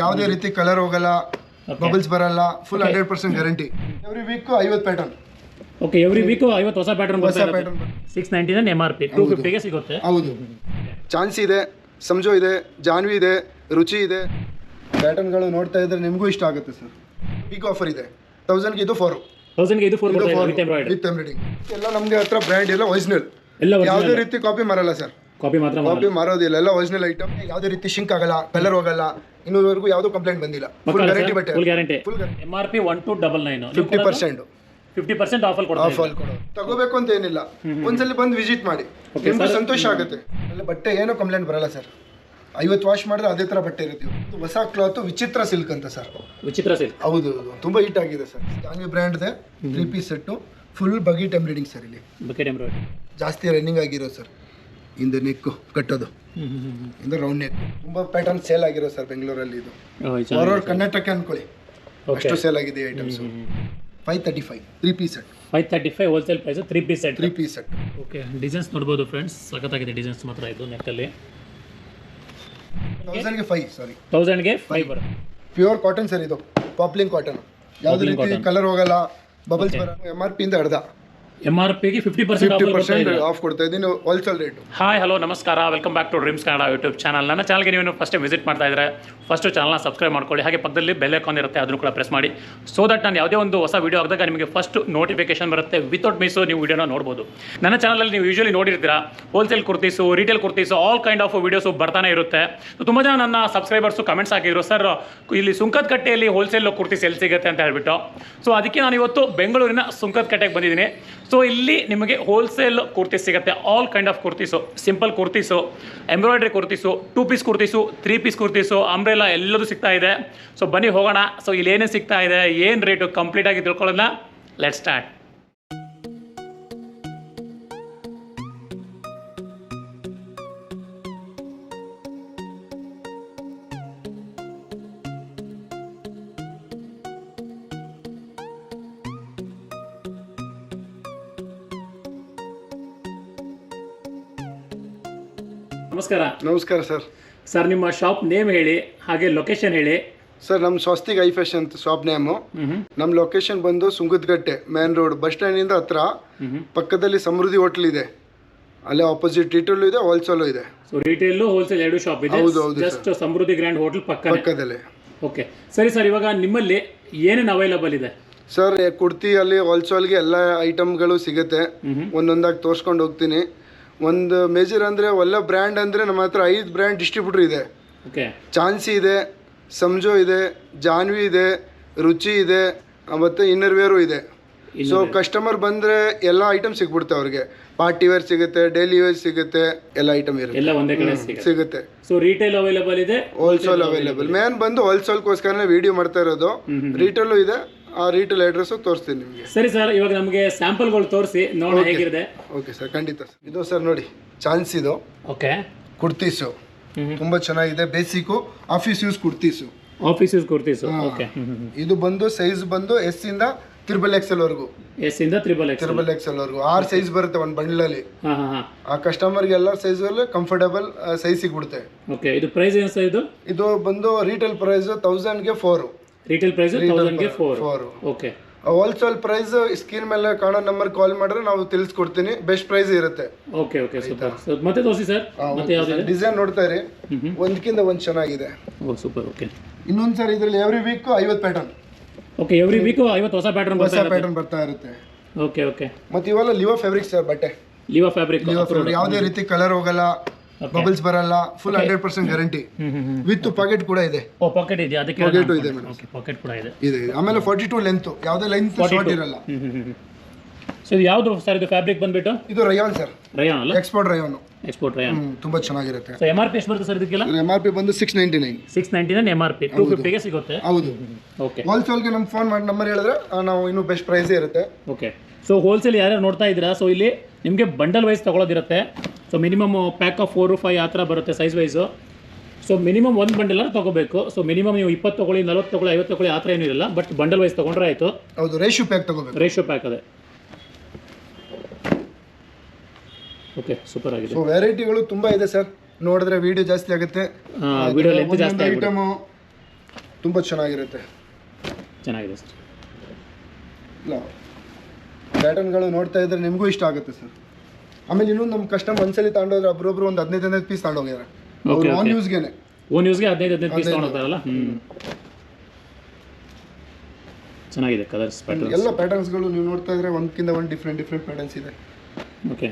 ಯಾವುದೇ ರೀತಿ ಕಲರ್ ಹೋಗಲ್ಲ ಬಬಲ್ಸ್ ಬರಲ್ಲ full hundred percent guarantee every week ಐವತ್ತು ಪ್ಯಾಟರ್ನ್ ಓಕೆ ಎವ್ರಿ ವೀಕ್ ಐವತ್ತು ಹೊಸ ಪ್ಯಾಟರ್ನ್ ಹೊಸ pattern six ninety nine M R P two ಫಿಫ್ಟಿಗೆ ಸಿಗುತ್ತೆ. ಹೌದು. ಚಾನ್ಸ್ ಇದೆ ಸಂಜೋ ಇದೆ ಜಾನ್ವಿ ಇದೆ ರುಚಿ ಇದೆ. ಪ್ಯಾಟರ್ನ್ಗಳು ನೋಡ್ತಾ ಇದ್ರೆ ನಿಮಗೂ ಇಷ್ಟ ಆಗುತ್ತೆ ಸರ್. ಬಿಗ್ ಆಫರ್ ಇದೆ. ತೌಸಂಡ್ಗೆ ಇದು ಫೋರ್ ತೌಸಂಡ್ಗೆ ಇದು four with embroidery with embroidering ಎಲ್ಲ ನಮಗೆ ಹತ್ರ ಬ್ರ್ಯಾಂಡ್ ಎಲ್ಲ ಒರಿಜಿನಲ್ ಎಲ್ಲ ಯಾವುದೇ ರೀತಿ ಕಾಪಿ ಮಾರಲ್ಲ ಸರ್. ಕಾಪಿ ಮಾತ್ರ ಕಾಪಿ ಮಾರೋದಿಲ್ಲ ಎಲ್ಲ ಒರಿಜಿನಲ್ ಐಟಮ್ ಯಾವುದೇ ರೀತಿ ಶಿಂಕ್ ಆಗಲ್ಲ ಕಲರ್ ಹೋಗಲ್ಲ ಇನ್ನೂವರೆಗೂ ಯಾವುದೂ ಕಂಪ್ಲೇಂಟ್ ಬಂದಿಲ್ಲ. ಫುಲ್ ಗ್ಯಾರಂಟಿ ಬಟ್ಟೆ. Full guarantee full M R P one two double nine fifty percent fifty percent offer off ಕೊಡ್ತಾರೆ ಆಲ್ ಕೊಡೋ ತಗೋಬೇಕು ಅಂತ ಏನಿಲ್ಲ. ಒಂದ್ಸಲಿ ಬಂದು ವಿಸಿಟ್ ಮಾಡಿ. ನಿಮ್ಗೂ ಸಂತೋಷ ಆಗುತ್ತೆ. ಅಲ್ಲಿ ಬಟ್ಟೆ ಏನೋ ಕಂಪ್ಲೇಂಟ್ ಬರಲ್ಲ ಸರ್ ಐವತ್ತು ವಾಶ್ ಮಾಡಿದ್ರೆ ಅದೇ ಥರ ಬಟ್ಟೆ ಇರುತ್ತೆ. ಹೊಸ ಕ್ಲಾತ್ ವಿಚಿತ್ರ ಸಿಲ್ಕ್ ಅಂತ ಸರ್ ವಿಚಿತ್ರ ಸಿಲ್ಕ್ ಹೌದು ತುಂಬಾ ತುಂಬ ಹಿಟ್ ಆಗಿದೆ ಸರ್ ಜಾನ್ವಿ ಬ್ರ್ಯಾಂಡ್ದೆ three piece set full ಬಗೀಟ್ embroidering sir ಇಲ್ಲಿ. ಬಕೆಟ್ ಎಂಬ್ರಾಯ್ಡಿಂಗ್ ಜಾಸ್ತಿ ರನ್ನಿಂಗ್ ಆಗಿರೋ ಸರ್ ಹಿಂದೆ ನೆಕ್ಕು ಕಟ್ಟೋದು. ಇಂದ ರೌಂಡ್ ನೆಕ್ ತುಂಬ ಪ್ಯಾಟರ್ನ್ ಸೇಲ್ ಆಗಿರೋ ಸರ್ ಬೆಂಗಳೂರಲ್ಲಿ ಇದು. ಅವ್ರವ್ರ ಕರ್ನಾಟಕ ಅನ್ಕೊಳ್ಳಿ. ಅಷ್ಟು ಸೇಲ್ ಆಗಿದೆ items five thirty five three piece set five thirty five wholesale price three piece set three piece set okay designs ನೋಡ್ಬೋದು ಫ್ರೆಂಡ್ಸ್ ಸಖತ್ತಾಗಿದೆ ಡಿಸೈನ್ಸ್ ಮಾತ್ರ ಇದು ನೆಕ್ಕಲ್ಲಿ ತೌಸಂಡ್ಗೆ ಫೈವ್ ಸಾರಿ ತೌಸಂಡ್ಗೆ ಫೈವ್ ಬರುತ್ತೆ. ಪ್ಯೂರ್ ಕಾಟನ್ ಸರ್ ಇದು. ಪಾಪ್ಲಿಂಗ್ ಕಾಟನ್ ಯಾವುದೇ ರೀತಿ ಕಲರ್ ಹೋಗಲ್ಲ ಬಬಲ್ಸ್ ಬರೋ ಎಂ ಆರ್ ಪಿ ಇಂದ ಅರ್ಧ. ಎಂ ಆರ್ ಪಿಗೆ fifty percent fifty percent off ಕೊಡ್ತಾ ಇದ್ದೀನಿ ಹೋಲ್ಸೇಲ್ ರೇಟು ಹಾಯ್ ಹಲೋ ನಮಸ್ಕಾರ. Welcome back to dreams Kannada YouTube channel ನನ್ನ ಚಾನಲ್ಗೆ ನೀವು ಫಸ್ಟ್ ವಿಸಿಟ್ ಮಾಡ್ತಾ ಇದ್ದಾರೆ ಫಸ್ಟು ಚಾನಲ್ನ ಸಬ್ಸ್ಕ್ರೈಬ್ ಮಾಡ್ಕೊಳ್ಳಿ. ಹಾಗೆ ಪಕ್ಕದಲ್ಲಿ ಬೆಲ್ ಐಕಾನ್ ಇರುತ್ತೆ ಅದನ್ನು ಕೂಡ ಪ್ರೆಸ್ ಮಾಡಿ. ಸೊ ದಟ್ ನಾನು ಯಾವುದೇ ಒಂದು ಹೊಸ ವೀಡಿಯೋ ಆಗಿದಾಗ ನಿಮಗೆ ಫಸ್ಟ್ ನೋಟಿಫಿಕೇಶನ್ ಬರುತ್ತೆ. ವಿತೌಟ್ ಮಿಸ್ಸು ನೀವು ವೀಡಿಯೋನ ನೋಡ್ಬೋದು. ನನ್ನ ಚಾನಲಲ್ಲಿ ನೀವು ಯೂಶಲಿ ನೋಡಿರ್ತೀರಾ wholesale kurtis retail kurtis all kind of videos ಬರ್ತಾನೆ ಇರುತ್ತೆ. ತುಂಬಾ ಜನ ನನ್ನ ಸಬ್ಸ್ಕ್ರೈಬರ್ಸು ಕಮೆಂಟ್ಸ್ ಹಾಕಿದ್ರು ಸರ್ ಇಲ್ಲಿ ಸುಂಕದ ಕಟ್ಟೆಯಲ್ಲಿ ಹೋಲ್ಸೇಲ್ ಕುರ್ತೀಸ್ ಎಲ್ಲಿ ಸಿಗುತ್ತೆ? ಅಂತ ಹೇಳ್ಬಿಟ್ಟು. ಸೊ ಅದಕ್ಕೆ ನಾನು ಇವತ್ತು ಬೆಂಗಳೂರಿನ ಸುಂಕದ ಕಟ್ಟೆಗೆ ಬಂದಿದ್ದೀನಿ. ಸೊ ಇಲ್ಲಿ ನಿಮಗೆ ಹೋಲ್ಸೇಲ್ ಕುರ್ತೀಸ್ ಸಿಗುತ್ತೆ. All kind of kurtis simple kurtis embroidery kurtis two piece kurtis three piece kurtis umbrella ಎಲ್ಲದೂ ಸಿಗ್ತಾ ಇದೆ. ಸೊ ಬನ್ನಿ ಹೋಗೋಣ. ಸೊ ಇಲ್ಲಿ ಏನೇನು ಸಿಗ್ತಾ ಇದೆ. ಏನು ರೇಟು ಕಂಪ್ಲೀಟಾಗಿ ತಿಳ್ಕೊಳ್ಳೋಣ ಲೆಟ್ ಸ್ಟಾರ್ಟ್ ನಮಸ್ಕಾರ. ನಮಸ್ಕಾರ ಸರ್. ಸರ್ ನಿಮ್ಮ ಶಾಪ್ ನೇಮ್ ಹೇಳಿ ಹಾಗೆ ಲೊಕೇಶನ್ ಹೇಳಿ. ಸರ್ ನಮ್ಮ ಸ್ವಸ್ತಿಕ್ ಐ ಫ್ಯಾಷನ್ ಅಂತ ಶಾಪ್ ನೇಮು. ನಮ್ಮ ಲೊಕೇಶನ್ ಬಂದು ಸುಂಗದಗಟ್ಟೆ ಮೇನ್ ರೋಡ್ ಬಸ್ ಸ್ಟ್ಯಾಂಡಿಂದ ಹತ್ರ ಪಕ್ಕದಲ್ಲಿ ಸಮೃದ್ಧಿ ಹೋಟ್ಲ್ ಇದೆ. ಅಲ್ಲೇ ಆಪೋಸಿಟ್ ರೀಟೇಲ್ ಇದೆ ಹೋಲ್ಸೇಲು ಇದೆ. ಸೊ ರಿಟೇಲ್ ಹೋಲ್ಸೇಲ್ ಎರಡು ಶಾಪ್ ಇದೆ. ಹೌದು, ಹೌದು, ಜಸ್ಟ್ ಸಮೃದ್ಧಿ ಗ್ರ್ಯಾಂಡ್ ಹೋಟೆಲ್ ಪಕ್ಕ ಪಕ್ಕದಲ್ಲಿ. ಓಕೆ ಸರಿ ಸರ್ ಇವಾಗ ನಿಮ್ಮಲ್ಲಿ ಏನೇನು ಅವೈಲಬಲ್ ಇದೆ? ಸರ್ ಕುರ್ತಿ ಅಲ್ಲಿ ಹೋಲ್ಸೇಲ್ಗೆ ಎಲ್ಲ ಐಟಮ್ಗಳು ಸಿಗುತ್ತೆ. ಒಂದೊಂದಾಗಿ ತೋರಿಸ್ಕೊಂಡು ಹೋಗ್ತೀನಿ. ಒಂದು ಮೇಜರ್ ಅಂದರೆ ಒಳ್ಳೆ ಬ್ರ್ಯಾಂಡ್ ಅಂದರೆ ನಮ್ಮ ಹತ್ರ ಐದು ಬ್ರ್ಯಾಂಡ್ ಡಿಸ್ಟ್ರಿಬ್ಯೂಟರ್ ಇದೆ. ಓಕೆ ಚಾನ್ಸಿ ಇದೆ ಸಂಜೋ ಇದೆ ಜಾನ್ವಿ ಇದೆ ರುಚಿ ಇದೆ ಮತ್ತು ಇನ್ನರ್ ವೇರು ಇದೆ. ಸೊ ಕಸ್ಟಮರ್ ಬಂದರೆ ಎಲ್ಲ ಐಟಮ್ ಸಿಗ್ಬಿಡುತ್ತೆ ಅವ್ರಿಗೆ. ಪಾರ್ಟಿ ವೇರ್ ಸಿಗುತ್ತೆ ಡೈಲಿ ವೇರ್ ಸಿಗುತ್ತೆ ಎಲ್ಲ ಐಟಮ್ ಇರುತ್ತೆ. ಎಲ್ಲ ಒಂದೇ ಕಡೆ ಸಿಗುತ್ತೆ. ಸಿಗುತ್ತೆ. ಸೊ ರಿಟೇಲ್ ಅವೈಲೇಬಲ್ ಇದೆ ಹೋಲ್ಸೇಲ್ ಅವೈಲೇಬಲ್ ಮೇನ್ ಬಂದು ಹೋಲ್ಸೇಲ್ಗೋಸ್ಕರನೇ ವಿಡಿಯೋ ಮಾಡ್ತಾ ಇರೋದು. ರಿಟೇಲು ಇದೆ ಆ ರೀಟೇಲ್ ಅಡ್ರೆಸ್ ತೋರಿಸ್ತೀನಿ ನಿಮಗೆ. ಸರಿ ಸರ್ ಇವಾಗ ನಮಗೆ ಸ್ಯಾಂಪಲ್ಗಳು ತೋರಿಸಿ ನೋಡಿ ಹೇಗಿದೆ. ಓಕೆ ಸರ್ ಖಂಡಿತ ಸರ್ ಇದು ಸರ್ ನೋಡಿ ಚಾನ್ಸ್ ಇದು. ಓಕೆ ಕುರ್ತೀಸು. ತುಂಬ ಚೆನ್ನಾಗಿದೆ. Basic office use kurtis. Office use kurtis. Okay ಇದು ಬಂದು ಸೈಜ್ ಬಂದು ಎಸ್ ಇಂದ ತ್ರಿಬಲ್ ಎಕ್ಸೆಲ್ ವರೆಗೂ. ಎಸ್ ಇಂದ ತ್ರಿಬಲ್ ಎಕ್ಸ್ ತ್ರಿಬಲ್ ಎಕ್ಸೆಲ್ ವರೆಗೂ. ಆರ್ ಸೈಜ್ ಬರುತ್ತೆ ಒಂದು ಬಂಡ್ಲಲ್ಲಿ ಆ ಕಸ್ಟಮರ್ಗೆ ಎಲ್ಲ ಅಲ್ಲಿ ಕಂಫರ್ಟಬಲ್ ಸೈಜ್ ಸಿಗ್ಬಿಡುತ್ತೆ. ಓಕೆ ಇದು ಪ್ರೈಸ್ ಏನು ಸರ್ ಇದು? ಇದು ಬಂದು ರೀಟೇಲ್ ಪ್ರೈಸ್ ತೌಸಂಡ್ಗೆ four retail price ತೌಸಂಡ್ಗೆ four four okay wholesale price screen ಮೇಲೆ ಕಾಣೋ ನಂಬರ್ ಕಾಲ್ ಮಾಡಿದ್ರೆ ನಾವು ತಿಳಿಸ್ಕೊಡ್ತೀನಿ. ಬೆಸ್ಟ್ ಪ್ರೈಸ್ ಇರುತ್ತೆ. ಓಕೆ ಓಕೆ ಸೂಪರ್ ಮತ್ತೆ ತೋರಿಸಿ ಸರ್ ಮತ್ತೆ ಯಾವ್ದಿದೆ? ಡಿಸೈನ್ ನೋಡ್ತಾ ಇರಿ. ಒಂದಕ್ಕಿಂತ ಒಂದು ಚೆನ್ನಾಗಿದೆ. ಓ ಸೂಪರ್ ಓಕೆ ಇನ್ನೊಂದು ಸರ್ ಇದರಲ್ಲಿ ಎವ್ರಿ ವೀಕ್ ಐವತ್ತು ಪ್ಯಾಟರ್ನ್ ಓಕೆ ಎವ್ರಿ ವೀಕು ಐವತ್ತು ಹೊಸ ಪ್ಯಾಟರ್ನ್ ಹೊಸ ಬರ್ತಾ ಇರುತ್ತೆ. ಪ್ಯಾಟರ್ನ್ ಬರ್ತಾ ಇರುತ್ತೆ. ಓಕೆ ಓಕೆ ಮತ್ತೆ ಇವೆಲ್ಲ ಲಿವೋ ಫ್ಯಾಬ್ರಿಕ್ ಸರ್ ಬಟ್ಟೆ. ಲಿವಾ ಫ್ಯಾಬ್ರಿಕ್ ಲಿವೋ ಫ್ಯಾಬ್ರಿಕ್ ಯಾವುದೇ ರೀತಿ ಕಲರ್ ಹೋಗಲ್ಲ. ಬಬಲ್ಸ್ ಬರಲ್ಲ full hundred percent guarantee with pocket ಕೂಡ ಇದೆ. ಓ ಪಾಕೆಟ್ ಇದೆ ಅದಕ್ಕೆ ಪಾಕೆಟ್ ಇದೆ ಪಾಕೆಟ್ ಕೂಡ ಇದೆ. ಇದೆ. ಆಮೇಲೆ ಫಾರ್ಟಿ ಟು ಲೆಂತ್ ಯಾವುದೇ ಲೆಂತ್ ಶಾರ್ಟ್ ಇರಲ್ಲ. ಸೊ ಇದು ಯಾವುದು ಸರ್ ಇದು ಫ್ಯಾಬ್ರಿಕ್ ಬಂದ್ಬಿಟ್ಟು? ಇದು ರಯಾನ್ ಸರ್ ರಯಾನ್ ಅಲ್ಲ? ಎಕ್ಸ್ಪೋರ್ಟ್ ರಯಾನ್ ಎಕ್ಸ್ಪೋರ್ಟ್ ರಯಾನ್ ತುಂಬಾ ಚೆನ್ನಾಗಿರುತ್ತೆ. ಸೊ ಎಂ ಆರ್ ಪಿ ಎಷ್ಟು ಬರುತ್ತೆ ಸರ್ ಇದಕ್ಕೆಲ್ಲ? ಎಂ ಆರ್ ಪಿ ಬಂದು six ninety nine six ninety nine M R P two ಫಿಫ್ಟಿಗೆ ಸಿಗುತ್ತೆ? ಹೌದು. ಓಕೆ ಹೋಲ್ಸೇಲ್ಗೆ ನಮ್ಮ ಫೋನ್ ಮಾಡಿ ನಂಬರ್ ಹೇಳಿದ್ರೆ ನಾವು ಇನ್ನೂ ಬೆಸ್ಟ್ ಪ್ರೈಸೇ ಇರುತ್ತೆ. ಓಕೆ ಸೊ ಹೋಲ್ಸೇಲ್ ಯಾರ್ಯಾರು ನೋಡ್ತಾ ಇದ್ದೀರಾ? ಸೊ ಇಲ್ಲಿ ನಿಮಗೆ bundle wise ತೊಗೊಳೋದಿರುತ್ತೆ. So minimum pack of four five ಆ ಥರ ಬರುತ್ತೆ ಸೈಜ್ ವೈಸು ಸೊ ಮಿನಿಮಮ್ ಒಂದು ಬಂಡಲ್ ತೊಗೋಬೇಕು. ಸೊ ಮಿನಿಮಮ್ ನೀವು ಇಪ್ಪತ್ತು ತಗೊಳ್ಳಿ ನಲ್ವತ್ತು ತೊಗೊಳ್ಳಿ ಐವತ್ತು ತಗೊಳ್ಳಿ ಆ ಥರ ಏನೂ ಇರಲ್ಲ. ಬಟ್ ಬಂಡಲ್ ವೈಸ್ ತೊಗೊಂಡ್ರೆ ಆಯಿತು. ಹೌದು ರೇಷಿಯೋ ಪ್ಯಾಕ್ ತಗೋಬೇಕು. ರೇಷಿಯೋ ಪ್ಯಾಕ್ ಅದೇ. ಓಕೆ ಸೂಪರ್ ಆಗಿದೆ. ಸೊ ವೆರೈಟಿಗಳು ತುಂಬ ಇದೆ ಸರ್. ನೋಡಿದ್ರೆ ವಿಡಿಯೋ ಜಾಸ್ತಿ ಆಗುತ್ತೆ. ವಿಡಿಯೋ ಲೆಂತ್ ಜಾಸ್ತಿ ಐಟಮು ತುಂಬ ಚೆನ್ನಾಗಿರುತ್ತೆ. ಚೆನ್ನಾಗಿದೆ ಸರ್ ಇಲ್ಲ. ಪ್ಯಾಟರ್ನ್ಗಳು ನೋಡ್ತಾ ಇದ್ರೆ ನಿಮಗೂ ಇಷ್ಟ ಆಗುತ್ತೆ ಸರ್. ಆಮೇಲೆ ಇನ್ನೊಂದು ನಮ್ಮ ಕಸ್ಟಮ್ ಒಂದ್ಸಲಿ ತಗೊಂಡೋದ್ರೆ ಒಬ್ರೊಬ್ರು ಒಂದು ಹದಿನೈದು ಹದಿನೈದು ಪೀಸ್ ತಗೊಂಡೋಗ್ಯಾರ Okay, ಆನ್ okay. ಯೂಸ್ಗೆನೆ ಓನ್ ಯೂಸ್ಗೆ ಹದಿನೈದು ಹದಿನೈದು ಪೀಸ್. ತೊಗೊಂಡೋಗ್ತಾರಲ್ಲ? ಹ್ಞೂ ಚೆನ್ನಾಗಿದೆ ಕಲರ್ಸ್ ಪ್ಯಾಟರ್ನ್ಸ್ ಎಲ್ಲ ಪ್ಯಾಟರ್ನ್ಸ್ಗಳು ನೀವು ನೋಡ್ತಾ ಇದ್ರೆ ಒಂದಕ್ಕಿಂತ ಒಂದು ಡಿಫ್ರೆಂಟ್ ಡಿಫ್ರೆಂಟ್ ಪ್ಯಾಟರ್ನ್ಸ್ ಇದೆ. ಓಕೆ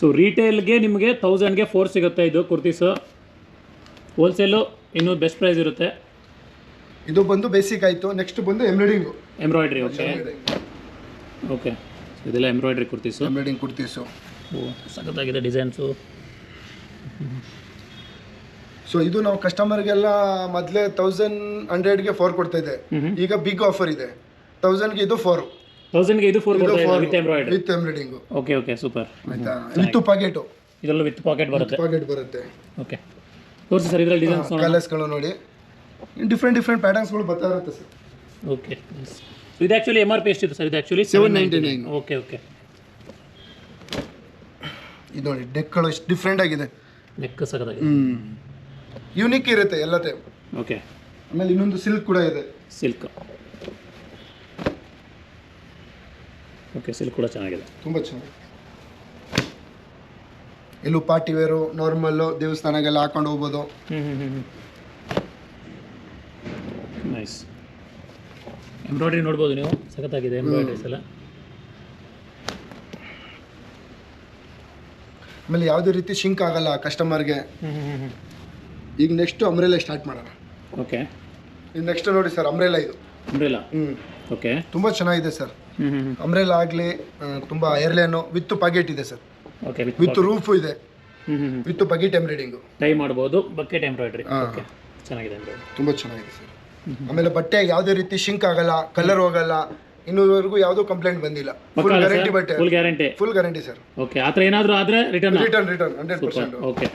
ಸೊ ರೀಟೇಲ್ಗೆ ನಿಮಗೆ ತೌಸಂಡ್ಗೆ ಫೋರ್ ಸಿಗುತ್ತೆ ಇದು ಕುರ್ತೀಸು ಹೋಲ್ಸೇಲು ಇನ್ನೂ ಬೆಸ್ಟ್ ಪ್ರೈಸ್ ಇರುತ್ತೆ. ಇದು ಬಂದು ಬೇಸಿಕ್ ಆಯಿತು ನೆಕ್ಸ್ಟ್ ಬಂದು ಎಂಬ್ರಾಯ್ಡಿಂಗು ಎಂಬ್ರಾಯ್ಡ್ರಿ ಓಕೆ ಓಕೆ ಇದೆಲ್ಲ embroidery kurtis? Embroidering kurtis. Oh ಸಖತ್ತಾಗಿದೆ ಡಿಸೈನ್ಸು. ಸೊ ಇದು ನಾವು ಕಸ್ಟಮರ್ಗೆಲ್ಲ ಮೊದಲೇ ತೌಸಂಡ್ ಹಂಡ್ರೆಡ್ಗೆ ಫೋರ್ ಕೊಡ್ತಾ ಇದೆ ಈಗ ಬಿಗ್ ಆಫರ್ ಇದೆ. ತೌಸಂಡ್ಗೆ ಇದು ಫೋರ್ ತೌಸಂಡ್ಗೆ ಇದು four with embroidery with embroidering okay okay super ಆಯ್ತಾ? ವಿತ್ ಪಾಕೆಟು ಇದೆಲ್ಲ ವಿತ್ ಪಾಕೆಟ್ ಬರುತ್ತೆ? ಪಾಕೆಟ್ ಬರುತ್ತೆ. ಓಕೆ ತೋರಿಸಿ ಸರ್ ಇದರಲ್ಲಿ ಡಿಸೈನ್ಸ್ ಕಲರ್ಸ್ಗಳು ನೋಡಿ. ಡಿಫ್ರೆಂಟ್ ಡಿಫ್ರೆಂಟ್ ಪ್ಯಾಟರ್ನ್ಸ್ಗಳು ಬರ್ತಾ ಇರುತ್ತೆ ಸರ್. ಓಕೆ ಇದು ಆ್ಯಕ್ಚುಲಿ ಎಂ ಆರ್ ಪಿ ಎಷ್ಟಿತ್ತು ಸರ್ ಇದು ಆ್ಯಕ್ಚುಲಿ 799. ಓಕೆ ಓಕೆ ಇದು ನೋಡಿ ಡೆಕ್ಗಳು ಎಷ್ಟು ಡಿಫ್ರೆಂಟ್ ಆಗಿದೆ. ನೆಕ್ ಸಖತ್ತಾಗಿದೆ. ಹ್ಮ್. ಯೂನಿಕ್ ಇರುತ್ತೆ ಎಲ್ಲ ಟೈಮ್ ಓಕೆ ಆಮೇಲೆ ಇನ್ನೊಂದು ಸಿಲ್ಕ್ ಕೂಡ ಇದೆ. ಸಿಲ್ಕ್ ಓಕೆ ಸಿಲ್ಕ್ ಕೂಡ ಚೆನ್ನಾಗಿದೆ. ತುಂಬ ಚೆನ್ನಾಗಿದೆ. ಎಲ್ಲೂ ಪಾರ್ಟಿ ವೇರು ನಾರ್ಮಲ್ಲು ದೇವಸ್ಥಾನಗೆಲ್ಲ ಹಾಕೊಂಡು ಹೋಗ್ಬೋದು. ಹ್ಞೂ ಹ್ಞೂ ಹ್ಞೂ ನೈಸ್ ಎಂಬ್ರಾಯ್ಡ್ರಿ ನೋಡ್ಬೋದು ನೀವು. ಸಖತ್ತಾಗಿದೆ ಎಂಬ್ರಾಯ್ಡ್ರೀಸ್ ಎಲ್ಲ ಆಮೇಲೆ ಯಾವುದೇ ರೀತಿ ಶಿಂಕ್ ಆಗಲ್ಲ ಕಸ್ಟಮರ್ಗೆ ಈಗ ನೆಕ್ಸ್ಟ್ ಅಂಬ್ರೆಲಾ ಸ್ಟಾರ್ಟ್ ಮಾಡೋಣ. ಓಕೆ ಇದು ನೆಕ್ಸ್ಟ್ ನೋಡಿ ಸರ್ ಅಂಬ್ರೆಲಾ ಇದು. ಅಂಬ್ರೆಲಾ ಹ್ಞೂ ಓಕೆ ತುಂಬ ಚೆನ್ನಾಗಿದೆ ಸರ್ ಹ್ಞೂ ಆಗಲಿ ತುಂಬ ಏರ್ಲೇನು ವಿತ್ ಪಾಕೆಟ್ ಇದೆ ಸರ್ ಓಕೆ ವಿತ್ ರೂಫ್ ಇದೆ. ವಿತ್ ಬಕೆಟ್ ಎಂಬ್ರಾಯ್ಡಿಂಗು ಟೈ ಮಾಡ್ಬೋದು ಬಕೆಟ್ ಎಂಬ್ರಾಯ್ಡ್ರಿ ಹಾ. ಓಕೆ ಚೆನ್ನಾಗಿದೆ ಎಂಬ್ರಾಯ್ಡ್ರಿ ತುಂಬ ಚೆನ್ನಾಗಿದೆ ಸರ್ ಆಮೇಲೆ ಬಟ್ಟೆ ಯಾವುದೇ ರೀತಿ ಶಿಂಕ್ ಆಗಲ್ಲ ಕಲರ್ ಹೋಗಲ್ಲ ಇನ್ನೂವರೆಗೂ ಯಾವುದೂ ಕಂಪ್ಲೇಂಟ್ ಬಂದಿಲ್ಲ. ಫುಲ್ ಗ್ಯಾರಂಟಿ ಬಟ್ಟೆ. Full guarantee full guarantee sir okay ಆ ಥರ ಏನಾದರೂ ಆದರೆ return return return hundred percent okay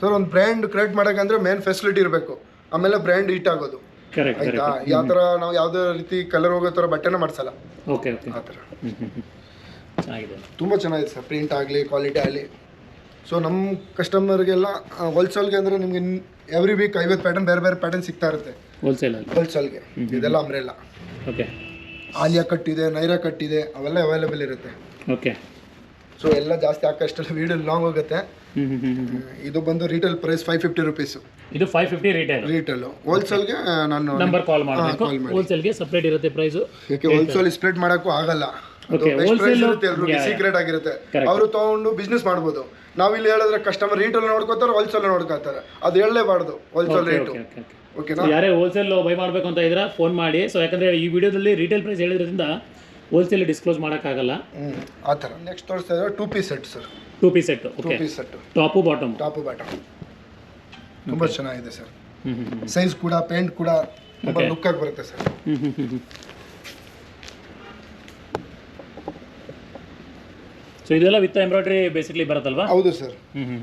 sir ಒಂದು ಬ್ರ್ಯಾಂಡ್ ಕ್ರಿಯೇಟ್ ಮಾಡೋಕ್ಕಂದ್ರೆ ಮೇನ್ ಫೆಸಿಲಿಟಿ ಇರಬೇಕು. ಆಮೇಲೆ ಬ್ರ್ಯಾಂಡ್ ಹಿಟ್ ಆಗೋದು. ಆಯ್ತಾ? ಯಾವ ಥರ ನಾವು ಯಾವುದೇ ರೀತಿ ಕಲರ್ ಹೋಗೋ ಥರ ಬಟ್ಟೆನ ಮಾಡಿಸಲ್ಲ. ಓಕೆ ಓಕೆ ಆ ಥರ. ಚೆನ್ನಾಗಿದೆ. ತುಂಬ ಚೆನ್ನಾಗಿದೆ ಸರ್ ಪ್ರಿಂಟ್ ಆಗಲಿ ಕ್ವಾಲಿಟಿ ಆಗಲಿ. ಸೊ ನಮ್ಮ ಕಸ್ಟಮರ್ಗೆಲ್ಲ ಹೋಲ್ಸೇಲ್ಗೆ ಅಂದರೆ ನಿಮಗೆ ಎವ್ರಿ ವೀಕ್ ಐವತ್ತು ಪ್ಯಾಟರ್ನ್ ಬೇರೆ ಬೇರೆ ಪ್ಯಾಟರ್ನ್ ಸಿಗ್ತಾ ಇರುತ್ತೆ. ಹೋಲ್ಸೇಲ್ ಹೋಲ್ಸೇಲ್ಗೆ ಇದೆಲ್ಲ ಅಂಬ್ರೆಲ್ಲ ಓಕೆ ಆಲಿಯಾ ಕಟ್ಟಿದೆ ನೈರಾ ಕಟ್ಟಿದೆ ಅವೆಲ್ಲ ಅವೈಲೇಬಲ್ ಇರುತ್ತೆ. ಓಕೆ ಸೊ ಎಲ್ಲ ಜಾಸ್ತಿ ಹಾಕೋಷ್ಟೆಲ್ಲ ವೀಡಿಯೋ ಲಾಂಗ್ ಹೋಗುತ್ತೆ. ಇದು ಬಂದು retail price five fifty rupees ಇದು ಫೈವ್ ಫಿಫ್ಟಿ ರಿಟೇಲ್ ರೀಟೇಲ್ ಹೋಲ್ಸೇಲ್ಗೆ ನಾನು ನಂಬರ್ ಕಾಲ್ ಮಾಡಿ. ಹೋಲ್ಸೇಲ್ಗೆ ಸಪ್ರೇಟ್ ಇರುತ್ತೆ ಪ್ರೈಸ್ ಯಾಕೆ ಹೋಲ್ಸೇಲ್ ಸ್ಪ್ರೆಡ್ ಮಾಡೋಕ್ಕೂ ಆಗಲ್ಲ. ಸೀಕ್ರೆಟ್ ಆಗಿರುತ್ತೆ. ಅವರು ತಗೊಂಡು ಬಿಸ್ನೆಸ್ ಮಾಡ್ಬೋದು. ಇಲ್ಲಿ ಹೇಳಿದ್ರೆ ಕಸ್ಟಮರ್ ರಿಟೇಲ್ ನೋಡ್ಕೋತಾರೆ ಹೋಲ್ಸೇಲ್ ನೋಡ್ಕೋತಾರೆ. ಅದು ಹೇಳಲೇಬಾರ್ದು wholesale rate okay okay okay ಓಕೆನಾ ಯಾರೇ ಹೋಲ್ಸೇಲ್ ಬೈ ಮಾಡಬೇಕು ಅಂತ ಇದ್ರೆ ಫೋನ್ ಮಾಡಿ. ಸೊ ಯಾಕಂದ್ರೆ ಈ ವಿಡಿಯೋದಲ್ಲಿ ರಿಟೇಲ್ ಪ್ರೈಸ್ ಹೇಳಿದ್ರಿಂದ ಹೋಲ್ಸೇಲ್ ಡಿಸ್ಕ್ಲೋಸ್ ಮಾಡೋಕ್ಕಾಗಲ್ಲ. ಆಗಲ್ಲ ಆ ಥರ. ನೆಕ್ಸ್ಟ್ ತೋರಿಸ್ತಾ ಇದ್ರೆ two piece set sir two piece set okay piece set top bottom top bottom ತುಂಬ ಚೆನ್ನಾಗಿದೆ ಸರ್ ಸೈಜ್ ಕೂಡ ಪೇಂಟ್ ಕೂಡ ತುಂಬ. ಲುಕ್ ಆಗಿ ಬರುತ್ತೆ ಸರ್ ಹ್ಞೂ ಹ್ಞೂ ಹ್ಞೂ ಹ್ಞೂ ಸೊ ಇದೆಲ್ಲ ವಿತ್ ಎಂಬ್ರಾಯ್ಡ್ರಿ ಬೇಸಿಕ್ಲಿ ಬರುತ್ತಲ್ವಾ? ಹೌದು ಸರ್ ಹ್ಞೂ ಹ್ಞೂ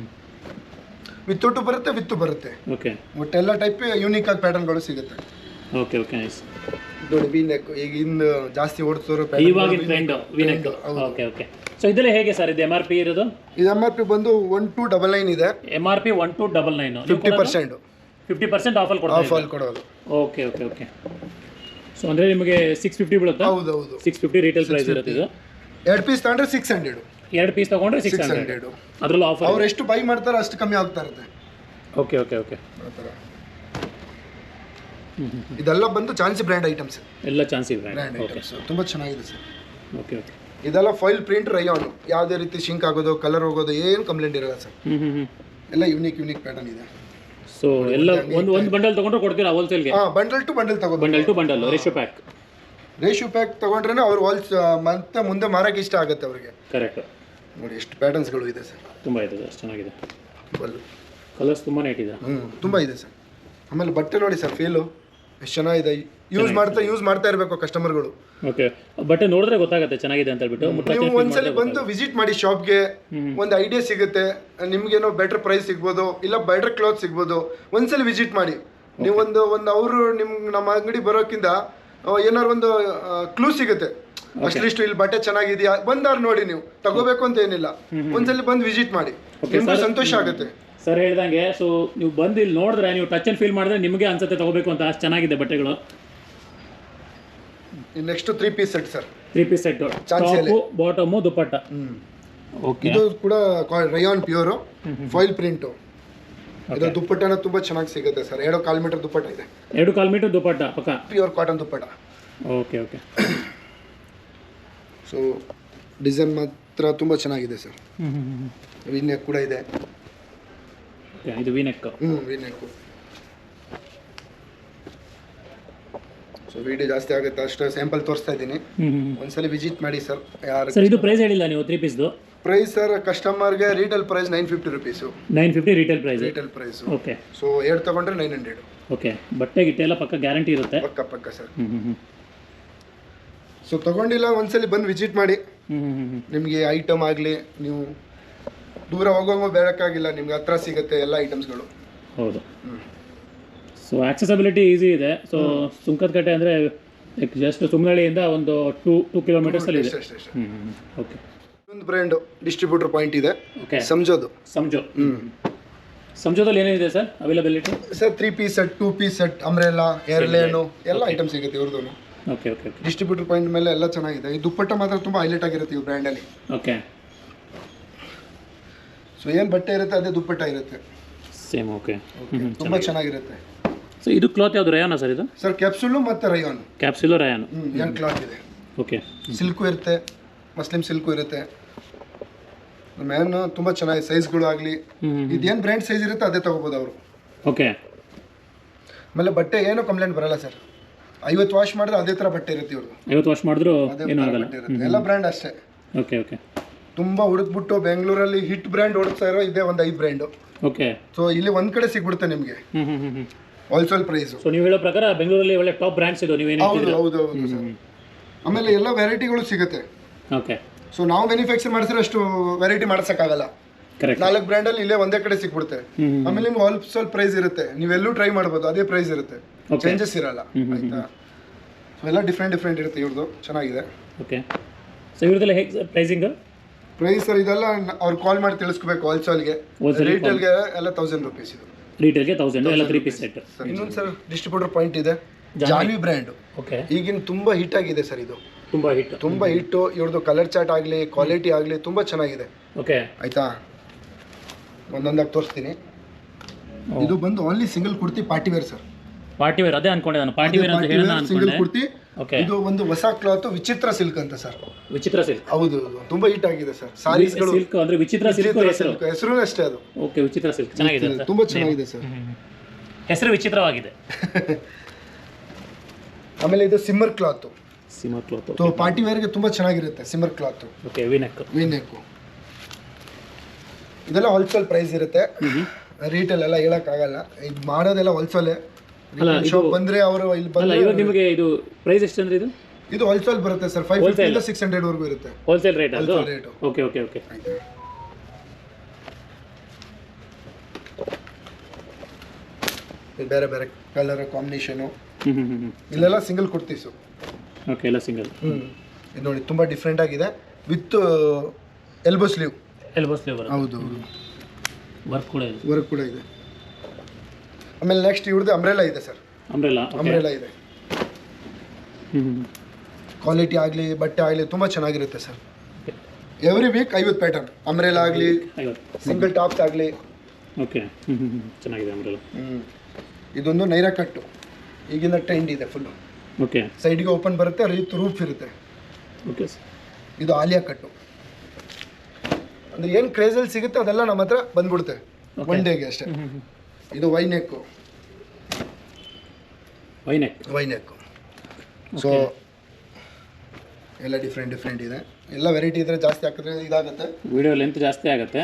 ವಿತ್ತೌಟು ಬರುತ್ತೆ ವಿತ್ತು ಬರುತ್ತೆ. ಓಕೆ ಒಟ್ಟೆಲ್ಲ ಟೈಪ್ ಯೂನಿಕ್ ಆಗಿ ಪ್ಯಾಟರ್ನ್ಗಳು ಸಿಗುತ್ತೆ. ಓಕೆ ಓಕೆ ನೈಸ್ ನೋಡಿ ವಿ ನೆಕ್ ಈಗ ಇನ್ನು ಜಾಸ್ತಿ ಓಡಿಸೋರು ಇವಾಗಿನ trend V neck okay okay so ಇದೆಲ್ಲ ಹೇಗೆ ಸರ್ ಇದು ಎಂ ಆರ್ ಪಿ ಇರೋದು? ಇದು ಎಂ ಆರ್ ಪಿ ಬಂದು ಒನ್ ಟು ಡಬಲ್ ನೈನ್ ಇದೆ. M R P one two double nine fifty percent fifty percent offer ಕೊಡೋದು ಆಫ್ ಅಲ್ಲಿ ಕೊಡೋದು. ಓಕೆ ಓಕೆ ಓಕೆ ಸೊ ಅಂದರೆ ನಿಮಗೆ ಸಿಕ್ಸ್ ಫಿಫ್ಟಿ ಬೀಳುತ್ತಾ? ಹೌದು ಹೌದು. ಸಿಕ್ಸ್ ಫಿಫ್ಟಿ ರಿಟೇಲ್ ಪ್ರೈಸ್ ಇರುತ್ತೆ ಇದು ಎರಡು ಪೀಸ್ ತಗೊಂಡ್ರೆ ಸಿಕ್ಸ್ ಹಂಡ್ರೆಡ್ ಎರಡು ಪೀಸ್ ತಗೊಂಡ್ರೆ ಸಿಕ್ಸ್ ಸಿಕ್ಸ್ ಹಂಡ್ರೆಡ್ ಹಂಡ್ರೆಡ್ ಅದರಲ್ಲೂ ಆಫರ್ ಅವ್ರು ಎಷ್ಟು ಬೈ ಮಾಡ್ತಾರೆ ಅಷ್ಟು ಕಮ್ಮಿ ಆಗ್ತಾ ಇರುತ್ತೆ. ಓಕೆ ಓಕೆ ಓಕೆ ಆ ಥರ. ಇದೆಲ್ಲ ಬಂದು ಚಾನ್ಸಿ ಬ್ರ್ಯಾಂಡ್ ಐಟಮ್ಸ್ ಎಲ್ಲ ಚಾನ್ಸ್ ಇದೆ ಬ್ರ್ಯಾಂಡ್ ಓಕೆ ಐಟಮ್ಸ್ ತುಂಬ ಚೆನ್ನಾಗಿದೆ ಸರ್. ಓಕೆ ಓಕೆ ಇದೆಲ್ಲ ಫೈಲ್ ಪ್ರಿಂಟ್ ರೈಯಾನ್ ಯಾವುದೇ ರೀತಿ ಶಿಂಕ್ ಆಗೋದು ಕಲರ್ ಹೋಗೋದು ಏನು ಕಂಪ್ಲೇಂಟ್ ಇರಲ್ಲ ಸರ್. ಹ್ಞೂ ಹ್ಞೂ ಹ್ಞೂ ಎಲ್ಲ ಯೂನಿಕ್ ಯೂನಿಕ್ ಪ್ಯಾಟರ್ನ್ ಇದೆ. ಸೊ ಎಲ್ಲ ಒಂದು ಒಂದು ಬಂಡಲ್ ತಗೊಂಡ್ರೆ ಕೊಡ್ತೀರಾ ಹೋಲ್ಸೇಲ್ಗೆ ಹಾಂ ಬಂಡಲ್ ಟು ಬಂಡಲ್ ತಗೋ bundle to bundle ratio pack ratio pack ತಗೊಂಡ್ರೆ ಅವ್ರು ವಾಲ್ಸ್ ಮತ್ತೆ ಮುಂದೆ ಮಾರಕ್ಕೆ ಇಷ್ಟ ಆಗುತ್ತೆ ಅವ್ರಿಗೆ. ಕರೆಕ್ಟ್ ನೋಡಿ ಎಷ್ಟು ಪ್ಯಾಟರ್ನ್ಸ್ಗಳು ಇದೆ ಸರ್. ತುಂಬ ಇದೆ ಸರ್ ಚೆನ್ನಾಗಿದೆ. ಕಲರ್ಸ್ ತುಂಬಾ ಇಟ್ಟಿದೆ ಹ್ಞೂ ತುಂಬ ಇದೆ ಸರ್. ಆಮೇಲೆ ಬಟ್ಟೆ ನೋಡಿ ಸರ್ ಫೀಲು ಎಷ್ಟು ಚೆನ್ನಾಗಿದೆ. ಯೂಸ್ ಮಾಡ್ತಾ ಯೂಸ್ ಮಾಡ್ತಾ ಇರಬೇಕು ಕಸ್ಟಮರ್ಗಳು ಓಕೆ ಬಟ್ಟೆ ನೋಡಿದ್ರೆ ಗೊತ್ತಾಗುತ್ತೆ ಚೆನ್ನಾಗಿದೆ ಅಂತ ಹೇಳ್ಬಿಟ್ಟು ನೀವು ಒಂದ್ಸಲಿ ಬಂದು ವಿಸಿಟ್ ಮಾಡಿ ಶಾಪ್ಗೆ ಒಂದು ಐಡಿಯಾ ಸಿಗುತ್ತೆ ನಿಮ್ಗೇನೋ ಬೆಟರ್ ಪ್ರೈಸ್ ಸಿಗ್ಬೋದು ಇಲ್ಲ ಬೆಟರ್ ಕ್ಲಾತ್ ಸಿಗ್ಬೋದು ಒಂದ್ಸಲಿ ವಿಸಿಟ್ ಮಾಡಿ. ನೀವೊಂದು ಒಂದು ಅವರು ನಿಮ್ಗೆ ನಮ್ಮ ಅಂಗಡಿ ಬರೋಕ್ಕಿಂತ ಆ, ಏನಾರು ಒಂದು ಕ್ಲೂ ಸಿಗುತ್ತೆ. ಅಷ್ಟಿಷ್ಟು ಇಲ್ಲಿ ಬಟ್ಟೆ ಚೆನ್ನಾಗಿದೆಯಾ? ಬಂದಾರು ನೋಡಿ ನೀವು. ತಗೋಬೇಕು ಅಂತ ಏನಿಲ್ಲ. ಒಂದ್ಸಲಿ ಬಂದು ವಿಸಿಟ್ ಮಾಡಿ. ನಿಮ್ಗೂ ಸಂತೋಷ ಆಗುತ್ತೆ. ಸರ್ ಹೇಳ್ದಂಗೆ ಸೊ ನೀವು ಬಂದು ಇಲ್ಲಿ ನೋಡಿದ್ರೆ ನೀವು ಟಚ್ ಅಂಡ್ ಫೀಲ್ ಮಾಡಿದ್ರೆ ನಿಮಗೆ ಅನ್ಸುತ್ತೆ ತಗೋಬೇಕು ಅಂತ ಅಷ್ಟು ಚೆನ್ನಾಗಿದೆ ಬಟ್ಟೆಗಳು. Next three piece set sir three piece set. Top bottom dupatta. ಇದು ಕೂಡ ರಯಾನ್ ಪ್ಯೂರು ಫಾಯಿಲ್ ಪ್ರಿಂಟು ಇದು ದುಪ್ಪಟ್ಟನ ತುಂಬಾ ಚೆನ್ನಾಗಿ ಸಿಗುತ್ತೆ ಸರ್. ಎರಡು ಕಾಲ್ ಮೀಟರ್ ದುಪ್ಪಟ್ಟ ಇದೆ. ಎರಡು ಕಾಲು ಮೀಟರ್ ದುಪ್ಪಟ್ಟ ಪಕ್ಕ? Pure cotton dupatta. Okay okay so design ಮಾತ್ರ ತುಂಬ ಚೆನ್ನಾಗಿದೆ ಸರ್. ವಿನ್ಯಾಕ್ ಕೂಡ ಇದೆ. ಇದು ವಿನೆಕ್ ಹ್ಞೂ ವಿನ್ಯಾಕು ಸೊ ವಿಡಿಯೋ ಜಾಸ್ತಿ ಆಗುತ್ತೆ. ಅಷ್ಟು ಸ್ಯಾಂಪಲ್ ತೋರಿಸ್ತಾ ಇದ್ದೀನಿ. ಒಂದ್ಸಲಿ ವಿಸಿಟ್ ಮಾಡಿ ಸರ್. ಯಾರು ಸರ್ ಇದು ಪ್ರೈಸ್ ಹೇಳಿಲ್ಲ ನೀವು ತ್ರೀ ಪೀಸ್ದು ಪ್ರೈಸ್ ಸರ್ ಕಸ್ಟಮರ್ಗೆ retail price nine fifty rupees nine fifty retail price retail price okay so ಎರಡು ತಗೊಂಡ್ರೆ ನೈನ್ ಹಂಡ್ರೆಡು ಓಕೆ ಬಟ್ಟೆ ಗಿಟ್ಟೆ ಎಲ್ಲ ಪಕ್ಕ ಗ್ಯಾರಂಟಿ ಇರುತ್ತೆ? ಪಕ್ಕ ಪಕ್ಕ ಸರ್ ಹ್ಞೂ ಹ್ಞೂ ಸೊ ತಗೊಂಡಿಲ್ಲ ಒಂದ್ಸಲಿ ಬಂದು ವಿಸಿಟ್ ಮಾಡಿ. ಹ್ಞೂ ನಿಮಗೆ ಐಟಮ್ ಆಗಲಿ ನೀವು ದೂರ ಹೋಗೋಂಗೋ ಬೇಡಕ್ಕಾಗಿಲ್ಲ ನಿಮ್ಗೆ ಹತ್ರ ಸಿಗುತ್ತೆ ಎಲ್ಲ ಐಟಮ್ಸ್ಗಳು ಹೌದು. ಸೊ ಆಕ್ಸೆಸಬಿಲಿಟಿ ಈಸಿ ಇದೆ. ಸೊ ಸುಂಕದಕಟ್ಟೆ ಅಂದರೆ ಲೈಕ್ ಜಸ್ಟ್ ಸುಮ್ಮನಹಳ್ಳಿಯಿಂದ ಒಂದು ಟೂ ಟೂ ಕಿಲೋಮೀಟರ್ಸಲ್ಲಿ ಇದೆ. ಅಷ್ಟೇ ಅಷ್ಟೇ ಅಷ್ಟೇ. ಹ್ಞೂ ಹ್ಞೂ ಓಕೆ ಒಂದು ಬ್ರ್ಯಾಂಡ್ ಡಿಸ್ಟ್ರಿಬ್ಯೂಟರ್ ಪಾಯಿಂಟ್ ಇದೆ. ಓಕೆ ಸಂಜೋದು ಸಂಜೋ ಹ್ಮ್. ಸಂಜೋದಲ್ಲಿ ಏನೇನಿದೆ sir? Availability sir three piece set two piece set umbrella ಏರ್ಲೇನು ಎಲ್ಲ ಐಟಮ್ ಸಿಗುತ್ತೆ ಇವ್ರದ್ದು. Okay okay okay distributor point ಮೇಲೆ ಎಲ್ಲ ಚೆನ್ನಾಗಿದೆ. ಈ ದುಪ್ಪಟ್ಟ ಮಾತ್ರ ತುಂಬ ಹೈಲೈಟ್ ಆಗಿರುತ್ತೆ ಈ ಬ್ರ್ಯಾಂಡಲ್ಲಿ ಓಕೆ ಸೊ ಏನು ಬಟ್ಟೆ ಇರುತ್ತೆ ಅದೇ ದುಪ್ಪಟ್ಟ ಇರುತ್ತೆ. ಸೇಮ್ ಓಕೆ ತುಂಬ ಚೆನ್ನಾಗಿರುತ್ತೆ. ಸೊ ಇದು ಕ್ಲಾತ್ ಯಾವುದು ರಯಾನ ಸರ್ ಇದು? ಸರ್ ಕ್ಯಾಪ್ಸುಲು ಮತ್ತು rayon capsule rayon young cloth ಇದೆ. ಓಕೆ ಸಿಲ್ಕು ಇರುತ್ತೆ ಮಸ್ಲಿಮ್ ಸಿಲ್ಕು ಇರುತ್ತೆ. ಮ್ಯಾನ್ ತುಂಬಾ ಚೆನ್ನಾಗಿ ಸೈಜ್ಗಳು ಆಗಲಿ ಇದೇನು ಬ್ರ್ಯಾಂಡ್ ಸೈಜ್ ಇರುತ್ತೆ ಅದೇ ತಗೋಬೋದು ಅವರು. ಓಕೆ ಆಮೇಲೆ ಬಟ್ಟೆ ಏನೂ ಕಂಪ್ಲೇಂಟ್ ಬರಲ್ಲ ಸರ್ ಐವತ್ತು ವಾಶ್ ಮಾಡಿದ್ರೆ ಅದೇ ಥರ ಬಟ್ಟೆ ಇರುತ್ತೆ ಇವ್ರದ್ದು ಐವತ್ತು ವಾಶ್ ಮಾಡಿದ್ರು ಅದೇ ಏನೂ ಆಗಲ್ಲ. ಬಟ್ಟೆ ಇರುತ್ತೆ ಎಲ್ಲ ಬ್ರ್ಯಾಂಡ್ ಅಷ್ಟೇ. ಓಕೆ ಓಕೆ ತುಂಬಾ ಹುಡುಕ್ಬಿಟ್ಟು ಬೆಂಗಳೂರಲ್ಲಿ ಹಿಟ್ ಬ್ರ್ಯಾಂಡ್ ಹುಡುಕ್ತಾ ಇರೋ ಇದೇ ಒಂದು ಐದು ಬ್ರ್ಯಾಂಡು ಓಕೆ ಸೊ ಇಲ್ಲಿ ಒಂದು ಕಡೆ ಸಿಗ್ಬಿಡುತ್ತೆ ನಿಮಗೆ. ಹ್ಞೂ ಹ್ಞೂ ಹ್ಞೂ ಹ್ಞೂ ಹೋಲ್ಸೇಲ್ ಪ್ರೈಸು ಸೊ ನೀವು ಹೇಳೋ ಪ್ರಕಾರ ಬೆಂಗಳೂರಲ್ಲಿ ಒಳ್ಳೆ ಟಾಪ್ ಬ್ರ್ಯಾಂಡ್ಸ್ ಇದು ನೀವೇನು ಹೌದು ಹೌದು ಹೌದು ಸರ್ ಆಮೇಲೆ ಎಲ್ಲ ವೆರೈಟಿಗಳು ಸಿಗುತ್ತೆ. ಓಕೆ ಸೊ ನಾವು ಮ್ಯಾನುಫ್ಯಾಕ್ಚರ್ ಮಾಡಿದ್ರೆ ಅಷ್ಟು ವೆರೈಟಿ ಮಾಡಿಸಕ್ಕಾಗಲ್ಲ. ನಾಲ್ಕು ಬ್ರ್ಯಾಂಡಲ್ಲಿ ಇಲ್ಲೇ ಒಂದೇ ಕಡೆ ಸಿಕ್ಬಿಡುತ್ತೆ. ಆಮೇಲೆ ನಿಮ್ಗೆ ಸ್ವಲ್ಪ ಪ್ರೈಸ್ ಇರುತ್ತೆ. ನೀವೆಲ್ಲೂ ಟ್ರೈ ಮಾಡ್ಬೋದು ಅದೇ ಪ್ರೈಸ್ ಇರುತ್ತೆ. ಚೇಂಜಸ್ ಇರಲ್ಲ. ಆಯ್ತಾ? ಸೊ ಎಲ್ಲ ಡಿಫ್ರೆಂಟ್ ಡಿಫ್ರೆಂಟ್ ಇರುತ್ತೆ ಇವ್ರದ್ದು ಚೆನ್ನಾಗಿದೆ. ಓಕೆ ಸೊ ಇವ್ರದ್ದೆಲ್ಲ ಹೇಗೆ ಪ್ರೈಸಿಂಗ್ ಪ್ರೈಸ್ ಸರ್ ಇದೆಲ್ಲ ಅವ್ರು ಕಾಲ್ ಮಾಡಿ ತಿಳಿಸ್ಕೋಬೇಕು ಹೋಲ್ಸೇಲ್ಗೆ ರಿಟೇಲ್ಗೆ ಎಲ್ಲ ತೌಸಂಡ್ ರುಪೀಸ್ ಇದು. ರೀಟೇಲ್ಗೆ ತೌಸಂಡ್ ಎಲ್ಲ ತ್ರೀ ಪೀಸ್ ಸೆಟ್ ಇನ್ನೊಂದು ಸರ್ ಡಿಸ್ಟ್ರಿಬ್ಯೂಟರ್ ಪಾಯಿಂಟ್ ಇದೆ. ಜಾನ್ವಿ ಬ್ರ್ಯಾಂಡ್ ಓಕೆ ಈಗಿನ ತುಂಬಾ ಹಿಟ್ ಆಗಿದೆ ಸರ್ ಇದು. ತುಂಬ ಹಿಟ್. ತುಂಬಾ ಹಿಟ್ಟು ಇವ್ರದ್ದು ಕಲರ್ ಚಾರ್ಟ್ ಆಗಲಿ ಕ್ವಾಲಿಟಿ ಆಗಲಿ ತುಂಬಾ ಚೆನ್ನಾಗಿದೆ. ಓಕೆ. ಆಯ್ತಾ? ಒಂದೊಂದಾಗಿ ತೋರಿಸ್ತೀನಿ. ಇದು ಬಂದು only single kurti party wear sir party wear ಅದೇ ಅನ್ಕೊಂಡೆ ನಾನು. ಪಾರ್ಟಿ ವೇರ್ ಅಂತ ಹೇಳೋಣ ಸಿಂಗಲ್ ಅನ್ಕೊಂಡೆ. ಕುರ್ತಿ. ಓಕೆ. ಇದು ಒಂದು ಹೊಸ ಕ್ಲಾತ್ ವಿಚಿತ್ರ ಸಿಲ್ಕ್ ಅಂತ ಸರ್ ವಿಚಿತ್ರ ಸಿಲ್ಕ್ ಹೌದು ಹೌದು. ತುಂಬಾ ಹಿಟ್ ಆಗಿದೆ ಸರ್ ಸಾರೀಸ್ಗಳು ಸಿಲ್ಕ್ ಅಂದ್ರೆ ವಿಚಿತ್ರ ಸಿಲ್ಕ್ ಹೆಸರು. ಹೆಸರು ಅಷ್ಟೇ ಅದು. ಓಕೆ ವಿಚಿತ್ರ ಸಿಲ್ಕ್ ಚೆನ್ನಾಗಿದೆ ಸರ್ ತುಂಬಾ ಚೆನ್ನಾಗಿದೆ ಸರ್ ಹೆಸರು ವಿಚಿತ್ರವಾಗಿದೆ. ಆಮೇಲೆ ಇದು shimmer cloth shimmer cloth so party ವೇರ್ಗೆ ತುಂಬಾ ಚೆನ್ನಾಗಿರುತ್ತೆ ಸಿಮರ್ ಕ್ಲಾತ್. ಓಕೆ ವಿನೆಕ್ ವೀನೆಕ್ಕು. ಇದೆಲ್ಲ ಹೋಲ್ಸೇಲ್ ಪ್ರೈಸ್ ಇರುತ್ತೆ. ರೀಟೇಲ್ ಎಲ್ಲ ಹೇಳಕ್ಕಾಗಲ್ಲ. ಇದು ಮಾಡೋದೆಲ್ಲ ಅಲ್ಲ ಶಾಪ್ ಬಂದ್ರೆ ಅವರು ಇಲ್ಲಿ ಅಲ್ಲ ಬಂದ್ರೆ ಇವಾಗ ನಿಮಗೆ ಇದು ಪ್ರೈಸ್ ಎಷ್ಟು ಅಂದ್ರೆ ಇದು? ಇದು ಹೋಲ್ಸೇಲ್ ಬರುತ್ತೆ ಸರ್ ಫೈವ್ ಫಿಫ್ಟಿಯಿಂದ ಸಿಕ್ಸ್ ಹಂಡ್ರೆಡ್ ವರೆಗೂ ಇರುತ್ತೆ. ಹೋಲ್ಸೇಲ್ ರೇಟ್ ಅದು? ಹೋಲ್ಸೇಲ್ ಓಕೆ ಓಕೆ ಓಕೆ ಇದು ಬೇರೆ ಬೇರೆ ಕಲರ್ ಕಾಂಬಿನೇಷನು ಹ್ಞೂ ಹ್ಞೂ ಹ್ಞೂ ಇಲ್ಲೆಲ್ಲ ಸಿಂಗಲ್ ಕುರ್ತೀಸು. ಓಕೆ ಎಲ್ಲ ಸಿಂಗಲ್ ಇದು ನೋಡಿ ತುಂಬ ಡಿಫ್ರೆಂಟ್ ಆಗಿದೆ. With elbow sleeve elbow sleeve ಬರುತ್ತೆ. ಹೌದು ವರ್ಕ್ ಕೂಡ ಇದೆ. ವರ್ಕ್ ಕೂಡ ಇದೆ. ಆಮೇಲೆ ನೆಕ್ಸ್ಟ್ ಇವ್ರದ್ದು ಅಂಬ್ರೆಲಾ ಇದೆ ಸರ್ ಅಂಬ್ರೆಲಾ ಅಂಬ್ರೆಲಾ ಇದೆ. ಕ್ವಾಲಿಟಿ ಆಗಲಿ ಬಟ್ಟೆ ಆಗಲಿ ತುಂಬ ಚೆನ್ನಾಗಿರುತ್ತೆ ಸರ್ ಎವ್ರಿ ವೀಕ್ ಐವತ್ತು ಪ್ಯಾಟರ್ನ್ ಅಂಬ್ರೆಲಾ ಆಗಲಿ ಸಿಂಗಲ್ ಟಾಪ್ಸ್ ಆಗಲಿ. ಓಕೆ ಚೆನ್ನಾಗಿದೆ ಅಂಬ್ರೆಲಾ ಇದೊಂದು ನೈರ ಕಟ್ಟು. ಈಗಿನ ಟ್ರೆಂಡ್ ಇದೆ ಫುಲ್ಲು ಓಕೆ ಸೈಡ್ಗೆ ಓಪನ್ ಬರುತ್ತೆ ರೀತ್ ರೂಫ್ ಇರುತ್ತೆ. ಓಕೆ ಸರ್ ಇದು ಆಲಿಯಾ ಕಟ್ಟು. ಅಂದರೆ ಏನು ಕ್ರೇಜಲ್ಲಿ ಸಿಗುತ್ತೆ ಅದೆಲ್ಲ ನಮ್ಮ ಹತ್ರ ಬಂದ್ಬಿಡುತ್ತೆ. ಒನ್ ಡೇಗೆ ಅಷ್ಟೇ. ಇದು V neck V neck V neck so ಎಲ್ಲ ಡಿಫ್ರೆಂಟ್ ಡಿಫ್ರೆಂಟ್ ಇದೆ. ಎಲ್ಲ ವೆರೈಟಿ ಇದ್ರೆ ಜಾಸ್ತಿ ಹಾಕಿದ್ರೆ ಇದಾಗುತ್ತೆ. ವಿಡಿಯೋ ಲೆಂತ್ ಜಾಸ್ತಿ ಆಗುತ್ತೆ.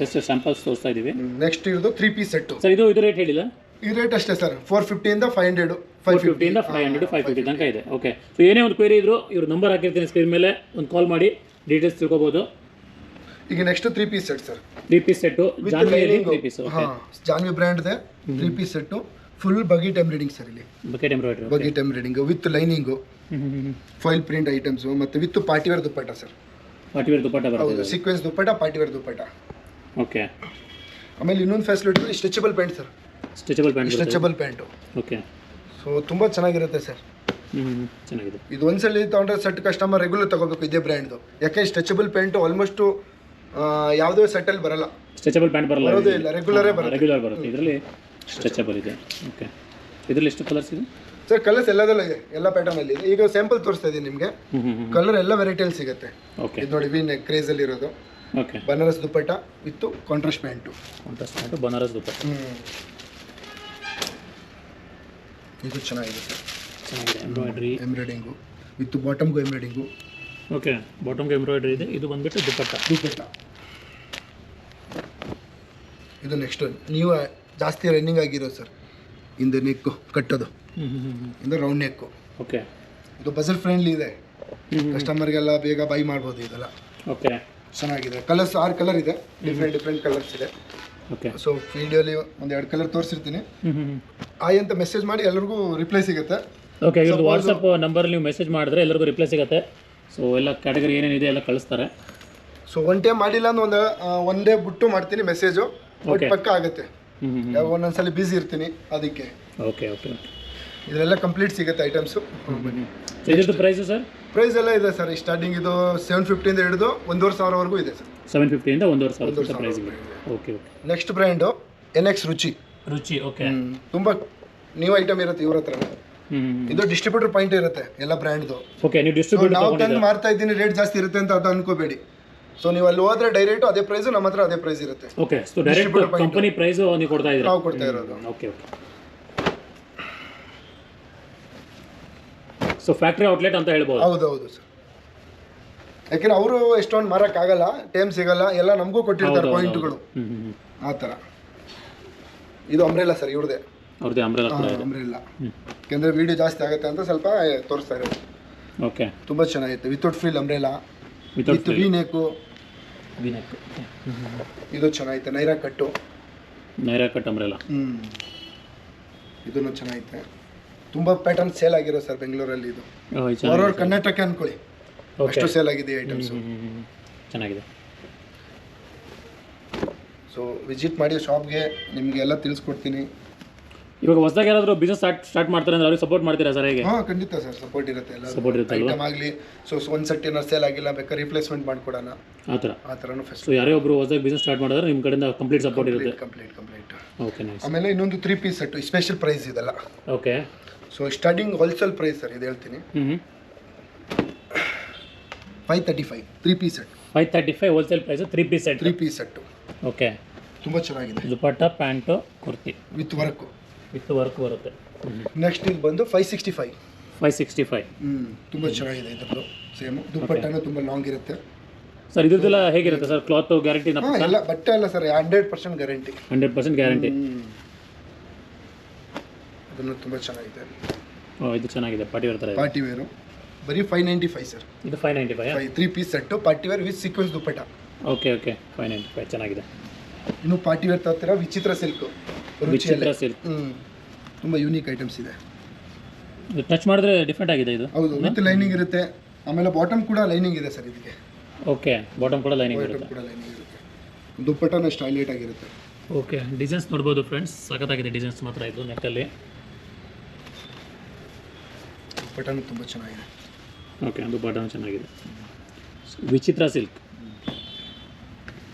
ಜಸ್ಟ್ ಸ್ಯಾಂಪಲ್ಸ್ ತೋರಿಸ್ತಾ ಇದ್ದೀವಿ ನೆಕ್ಸ್ಟ್ ಇರೋದು ತ್ರೀ ಪೀಸ್ ಸೆಟ್ಟು ಸರ್ ಇದು ಇದು ರೇಟ್ ಹೇಳಿಲ್ಲ? ಈ ರೇಟ್ ಅಷ್ಟೇ sir four ಫಿಫ್ಟಿಯಿಂದ five hundred five five fifty ಫಿಫ್ಟಿಯಿಂದ five hundred five fifty ತನಕ ಇದೆ. ಓಕೆ ಸೊ ಏನೇ ಒಂದು ಕ್ವೇರಿ ಇದ್ರು ಇವ್ರು ನಂಬರ್ ಹಾಕಿರ್ತೀನಿ ಸ್ಕ್ರೀನ್ ಮೇಲೆ. ಒಂದು ಕಾಲ್ ಮಾಡಿ ಡೀಟೇಲ್ಸ್ ತಿಳ್ಕೊಬೋದು. ಈಗ next three piece set sir three piece set Janvi three piece ಹಾಂ Janvi ಬ್ರ್ಯಾಂಡ್ದೆ three piece set full baguette embroidering sir ಇಲ್ಲಿ. Bucket embroidery baguette embroidering with lining foil print items ಮತ್ತು with party wear dupatta sir party wear dupatta ಬರುತ್ತೆ ಹೌದು sequence dupatta party wear dupatta. Okay ಆಮೇಲೆ ಇನ್ನೊಂದು facility stretchable pant sir stretchable pant stretchable pant okay so ತುಂಬ ಚೆನ್ನಾಗಿರುತ್ತೆ sir. ಹ್ಞೂ ಚೆನ್ನಾಗಿದೆ. ಇದು ಒಂದ್ಸಲಿ ತೊಗೊಂಡ್ರೆ ಸೆಟ್ ಕಸ್ಟಮರ್ ರೆಗ್ಯುಲರ್ ತಗೋಬೇಕು ಇದೇ ಬ್ರ್ಯಾಂಡ್ದು ಯಾಕೆ ಸ್ಟ್ರೆಚಬಲ್ ಪ್ಯಾಂಟು ಆಲ್ಮೋಸ್ಟು ಯಾವುದೇ ಸೆಟ್ಟಲ್ಲಿ ಬರಲ್ಲ. ಸ್ಟ್ರೆಚಬಲ್ ಪ್ಯಾಂಟ್ ಬರಲ್ಲ ಬರೋದೇ ಇಲ್ಲ. ರೆಗ್ಯುಲರೇ ಬರುತ್ತೆ. ರೆಗ್ಯುಲರ್ ಬರುತ್ತೆ. ಇದರಲ್ಲಿ ಸ್ಟ್ರೆಚಬಲ್ ಇದೆ. ಓಕೆ ಇದರಲ್ಲಿ ಎಷ್ಟು ಕಲರ್ಸ್ ಇದೆ? ಸರ್ ಕಲರ್ಸ್ ಎಲ್ಲದಲ್ಲೂ ಇದೆ. ಎಲ್ಲ ಪ್ಯಾಟರ್ನಲ್ಲಿ ಇದೆ. ಈಗ ಸ್ಯಾಂಪಲ್ ತೋರಿಸ್ತಾ ಇದೀನಿ ನಿಮಗೆ. ಹ್ಞೂ ಹ್ಞೂ ಹ್ಞೂ ಕಲರ್ ಎಲ್ಲ ವೆರೈಟಿಯಲ್ಲಿ ಸಿಗುತ್ತೆ. ಓಕೆ ಇದು ನೋಡಿ ವಿ ನೆಕ್ ಕ್ರೇಜಲ್ಲಿ ಇರೋದು. Okay Banaras dupatta with contrast pant contrast pant Banaras dupatta ಇದು ಚೆನ್ನಾಗಿರುತ್ತೆ ಚೆನ್ನಾಗಿದೆ ಎಂಬ್ರಾಯ್ಡ್ರಿ ಎಂಬ್ರಾಯ್ಡಿಂಗು ವಿತ್ ಬಾಟಮ್ಗೂ ಎಂಬ್ರಾಯ್ಡಿಂಗು ಓಕೆ ಬಾಟಮ್ಗೆ ಎಂಬ್ರಾಯ್ಡ್ರಿ ಇದೆ. ಇದು ಬಂದ್ಬಿಟ್ಟು ದುಪ್ಪಟ್ಟ ದುಪ್ಪಟ್ಟ ಇದು ನೆಕ್ಸ್ಟ್ ನೀವು ಜಾಸ್ತಿ ರನ್ನಿಂಗ್ ಆಗಿರೋ ಸರ್ ಇಂದ ನೆಕ್ಕು ಕಟ್ಟೋದು. ಇಂದ ರೌಂಡ್ ನೆಕ್ಕು ಓಕೆ ಇದು ಬಜಲ್ ಫ್ರೆಂಡ್ಲಿ ಇದೆ. ಕಸ್ಟಮರ್ಗೆಲ್ಲ ಬೇಗ ಬೈ ಮಾಡ್ಬೋದು ಇದೆಲ್ಲ. ಓಕೆ ಚೆನ್ನಾಗಿದೆ. ಕಲರ್ಸ್ ಆರು ಕಲರ್ ಇದೆ. ಡಿಫ್ರೆಂಟ್ ಡಿಫ್ರೆಂಟ್ ಕಲರ್ಸ್ ಇದೆ. ಓಕೆ ಸೊ ವಿಡಿಯೋಲಿ ಒಂದು ಎರಡು ಕಲರ್ ತೋರಿಸಿರ್ತೀನಿ. ಆಯ್ ಅಂತ ಮೆಸೇಜ್ ಮಾಡಿ ಎಲ್ಲರಿಗೂ ರಿಪ್ಲೈ ಸಿಗುತ್ತೆ. ಓಕೆ ಇವ್ರದ್ದು ವಾಟ್ಸಪ್ ನಂಬರ್ ನೀವು ಮೆಸೇಜ್ ಮಾಡಿದ್ರೆ ಎಲ್ಲರಿಗೂ ರಿಪ್ಲೈ ಸಿಗುತ್ತೆ. ಸೊ ಎಲ್ಲ ಕ್ಯಾಟಗರಿ ಏನೇನಿದೆ ಎಲ್ಲ ಕಳಿಸ್ತಾರೆ. ಸೊ ಒನ್ ಟೈಮ್ ಮಾಡಿಲ್ಲ ಅಂದ್ರೆ ಒಂದು ಒನ್ ಡೇ ಬಿಟ್ಟು ಮಾಡ್ತೀನಿ ಮೆಸೇಜು ಬಟ್ ಪಕ್ಕ ಆಗುತ್ತೆ. ಒಂದೊಂದ್ಸಲಿ ಬ್ಯುಸಿ ಇರ್ತೀನಿ ಅದಕ್ಕೆ. ಓಕೆ ಓಕೆ ಇದರೆಲ್ಲ ಕಂಪ್ಲೀಟ್ ಸಿಗುತ್ತೆ ಐಟಮ್ಸು ಇದ್ರದ್ದು ಪ್ರೈಸು ಸರ್ ಪ್ರೈಸ್ ಎಲ್ಲ ಇದೆ ಸರ್ ಸ್ಟಾರ್ಟಿಂಗ್ ಇದು ಸೆವೆನ್ ಫಿಫ್ಟಿಯಿಂದ ಹಿಡಿದು ಒಂದೂವರೆ ಸಾವಿರವರೆಗೂ ಇದೆ ಸರ್ ಸೆವೆನ್ ಫಿಫ್ಟಿಯಿಂದ ಒಂದೂವರೆ ಸಾವಿರ price okay okay next brand N X Ruchi Ruchi okay ತುಂಬ ನ್ಯೂ ಐಟಮ್ ಇರುತ್ತೆ ಇವ್ರ ಹತ್ರ ಹ್ಞೂ ಇದು ಡಿಸ್ಟ್ರಿಬ್ಯೂಟರ್ ಪಾಯಿಂಟ್ ಇರುತ್ತೆ ಎಲ್ಲ ಬ್ರ್ಯಾಂಡ್ದು ಓಕೆ ನೀವು ಡಿಸ್ಟ್ರಿಬ್ಯೂಟರ್ ನಾವು ತಂದು ಮಾರ್ತಾ ಇದ್ದೀನಿ ರೇಟ್ ಜಾಸ್ತಿ ಇರುತ್ತೆ ಅಂತ ಅದು ಅನ್ಕೋಬೇಡಿ. ಸೊ ನೀವು ಅಲ್ಲಿ ಹೋದ್ರೆ ಡೈರೆಕ್ಟ್ ಅದೇ ಪ್ರೈಸ್ ನಮ್ಮ ಹತ್ರ ಅದೇ ಪ್ರೈಸ್ ಇರುತ್ತೆ. Okay so direct company price ನೀವು ಕೊಡ್ತಾ ಇದ್ದೀರಾ? ನಾವು ಕೊಡ್ತಾ ಇರೋದು. Okay okay so factory outlet ಅಂತ ಹೇಳ್ಬೋದು. ಹೌದು ಹೌದು ಸರ್ ಯಾಕೆಂದ್ರೆ ಅವರು ಎಷ್ಟೊಂದು ಮಾರಕ್ಕಾಗಲ್ಲ ಟೈಮ್ ಸಿಗಲ್ಲ ಎಲ್ಲ ನಮಗೂ ಕೊಟ್ಟಿರ್ತಾರೆ ಪಾಯಿಂಟ್ಗಳು ಆ ತರ ಇದು ಅಂಬ್ರೆಲ್ಲ ಸರ್ ಇವ್ರದೇ. ಅವ್ರದ್ದೇ ಅಂಬ್ರೆಲ್ಲ ಯಾಕೆಂದ್ರೆ ವಿಡಿಯೋ ಜಾಸ್ತಿ ಆಗುತ್ತೆ ಅಂತ ಸ್ವಲ್ಪ ತೋರಿಸ್ತಾ ಇರೋದು. ಓಕೆ. ತುಂಬಾ ಚೆನ್ನಾಗಿತ್ತು without feel umbrella with V neck ಇದು ಚೆನ್ನಾಗಿತ್ತು ನೈರಾ ಕಟ್ಟು. ನೈರಾ ಕಟ್ ಅಂಬ್ರೆಲ್ಲ ಹ್ಞೂ ಇದನ್ನು ಚೆನ್ನಾಗಿತ್ತು ತುಂಬಾ ಪ್ಯಾಟರ್ನ್ ಸೇಲ್ ಆಗಿರೋ ಸರ್ ಬೆಂಗಳೂರಲ್ಲಿ ಇದು. ಕರ್ನಾಟಕ ಅನ್ಕೊಳ್ಳಿ. ಅಷ್ಟು ಸೇಲ್ ಆಗಿದೆ ಐಟಮ್ಸ್ ಚೆನ್ನಾಗಿದೆ. ಸೊ ವಿಸಿಟ್ ಮಾಡಿ ಶಾಪ್ಗೆ ನಿಮಗೆ ಎಲ್ಲ ತಿಳಿಸ್ಕೊಡ್ತೀನಿ. ಇವಾಗ ಹೊಸದಾಗಿ ಯಾರಾದರೂ ಬಿಸ್ನೆಸ್ ಸ್ಟಾರ್ಟ್ ಸ್ಟಾರ್ಟ್ ಮಾಡ್ತಾರೆ ಅಂದ್ರೆ ಅವ್ರಿಗೆ ಸಪೋರ್ಟ್ ಮಾಡ್ತೀರಾ ಸರ್ ಹೇಗೆ? ಹಾಂ ಖಂಡಿತ ಸರ್ ಸಪೋರ್ಟ್ ಇರುತ್ತೆ ಎಲ್ಲ ಸಪೋರ್ಟ್ ಇರುತ್ತೆ ಐಟಮ್ ಆಗಲಿ ಸೊ ಒಂದು ಸೆಟ್ ಏನೋ ಸೇಲ್ ಆಗಿಲ್ಲ ಬೇಕಾದ್ರೆ ರಿಪ್ಲೇಸ್ಮೆಂಟ್ ಮಾಡ್ಕೊಡೋಣ. ಆ ಥರ. ಆ ಥರನೂ ಸೊ ಫೆಸಿಲಿಟಿ ಯಾರೇ ಒಬ್ಬರು ಹೊಸದಾಗಿ ಬಿಸ್ನೆಸ್ ಸ್ಟಾರ್ಟ್ ಮಾಡಿದ್ರೆ ನಿಮ್ಮ ಕಡೆಯಿಂದ ಕಂಪ್ಲೀಟ್ ಸಪೋರ್ಟ್ ಇರುತ್ತೆ. ಕಂಪ್ಲೀಟ್ ಕಂಪ್ಲೀಟ್ ಓಕೆ ನೈಸ್ ಆಮೇಲೆ ಇನ್ನೊಂದು three piece set special price ಇದೆಲ್ಲ. Okay so starting wholesale price sir ಇದು ಹೇಳ್ತೀನಿ. ಹ್ಞೂ five thirty five three piece set five thirty five wholesale price three piece set three piece set okay ತುಂಬ ಚೆನ್ನಾಗಿದೆ. Dupatta pant kurti. With work. With work ಬರುತ್ತೆ. Next ಇದು ಬಂದು five sixty five five sixty five ಹ್ಞೂ ತುಂಬ ಚೆನ್ನಾಗಿದೆ ಇದ್ರದ್ದು. Same ದುಪ್ಪಟ್ಟನೂ ತುಂಬ ಲಾಂಗ್ ಇರುತ್ತೆ. ಸರ್ ಇದ್ರದ್ದೆಲ್ಲ ಹೇಗಿರುತ್ತೆ ಸರ್? ಕ್ಲಾತ್ ಗ್ಯಾರಂಟಿ ಎಲ್ಲ ಬಟ್ಟೆ ಅಲ್ಲ sir hundred percent guarantee hundred percent guarantee ಅದನ್ನು ತುಂಬ ಚೆನ್ನಾಗಿದೆ. ಇದು ಚೆನ್ನಾಗಿದೆ. ಪಾರ್ಟಿ ವೇರ್ ಥರ ಪಾರ್ಟಿ ವೇರು. ಬರೀ ಫೈವ್ ನೈಂಟಿ ಫೈವ್ ಸರ್ ಇದು five ninety five three piece set party wear with sequence dupatta okay okay five ninety five ಚೆನ್ನಾಗಿದೆ. ಇನ್ನು ಪಾರ್ಟಿ ವೇರ್ ತರ್ತೀರ? ವಿಚಿತ್ರ ಸಿಲ್ಕ್ ವಿಚಿತ್ರ ಸಿಲ್ಕ್ ತುಂಬ ಯೂನಿಕ್ ಐಟಮ್ಸ್ ಇದೆ. ಇದು ಟಚ್ ಮಾಡಿದ್ರೆ ಡಿಫ್ರೆಂಟ್ ಆಗಿದೆ ಇದು? ಹೌದು ವಿತ್ ಲೈನಿಂಗ್ ಇರುತ್ತೆ. ಆಮೇಲೆ ಬಾಟಮ್ ಕೂಡ ಲೈನಿಂಗ್ ಇದೆ ಸರ್ ಇದಕ್ಕೆ. ಓಕೆ ಬಾಟಮ್ ಕೂಡ ಲೈನಿಂಗ್ ಇರುತ್ತೆ. ಕೂಡ ಲೈನಿಂಗ್ ಇರುತ್ತೆ. ದುಪ್ಪಟ್ಟನ ಸ್ಟೈಲೈಟ್ ಆಗಿರುತ್ತೆ. ಓಕೆ ಡಿಸೈನ್ಸ್ ನೋಡ್ಬೋದು ಫ್ರೆಂಡ್ಸ್ ಸಖತ್ತಾಗಿದೆ ಡಿಸೈನ್ಸ್ ಮಾತ್ರ ಇದು ನೆಕ್ಕಲ್ಲಿ ದುಪ್ಪಟ್ಟನೂ ತುಂಬ ಚೆನ್ನಾಗಿದೆ. ಓಕೆ ಅದು ಬಾಟಮ್ ಚೆನ್ನಾಗಿದೆ. ವಿಚಿತ್ರ ಸಿಲ್ಕ್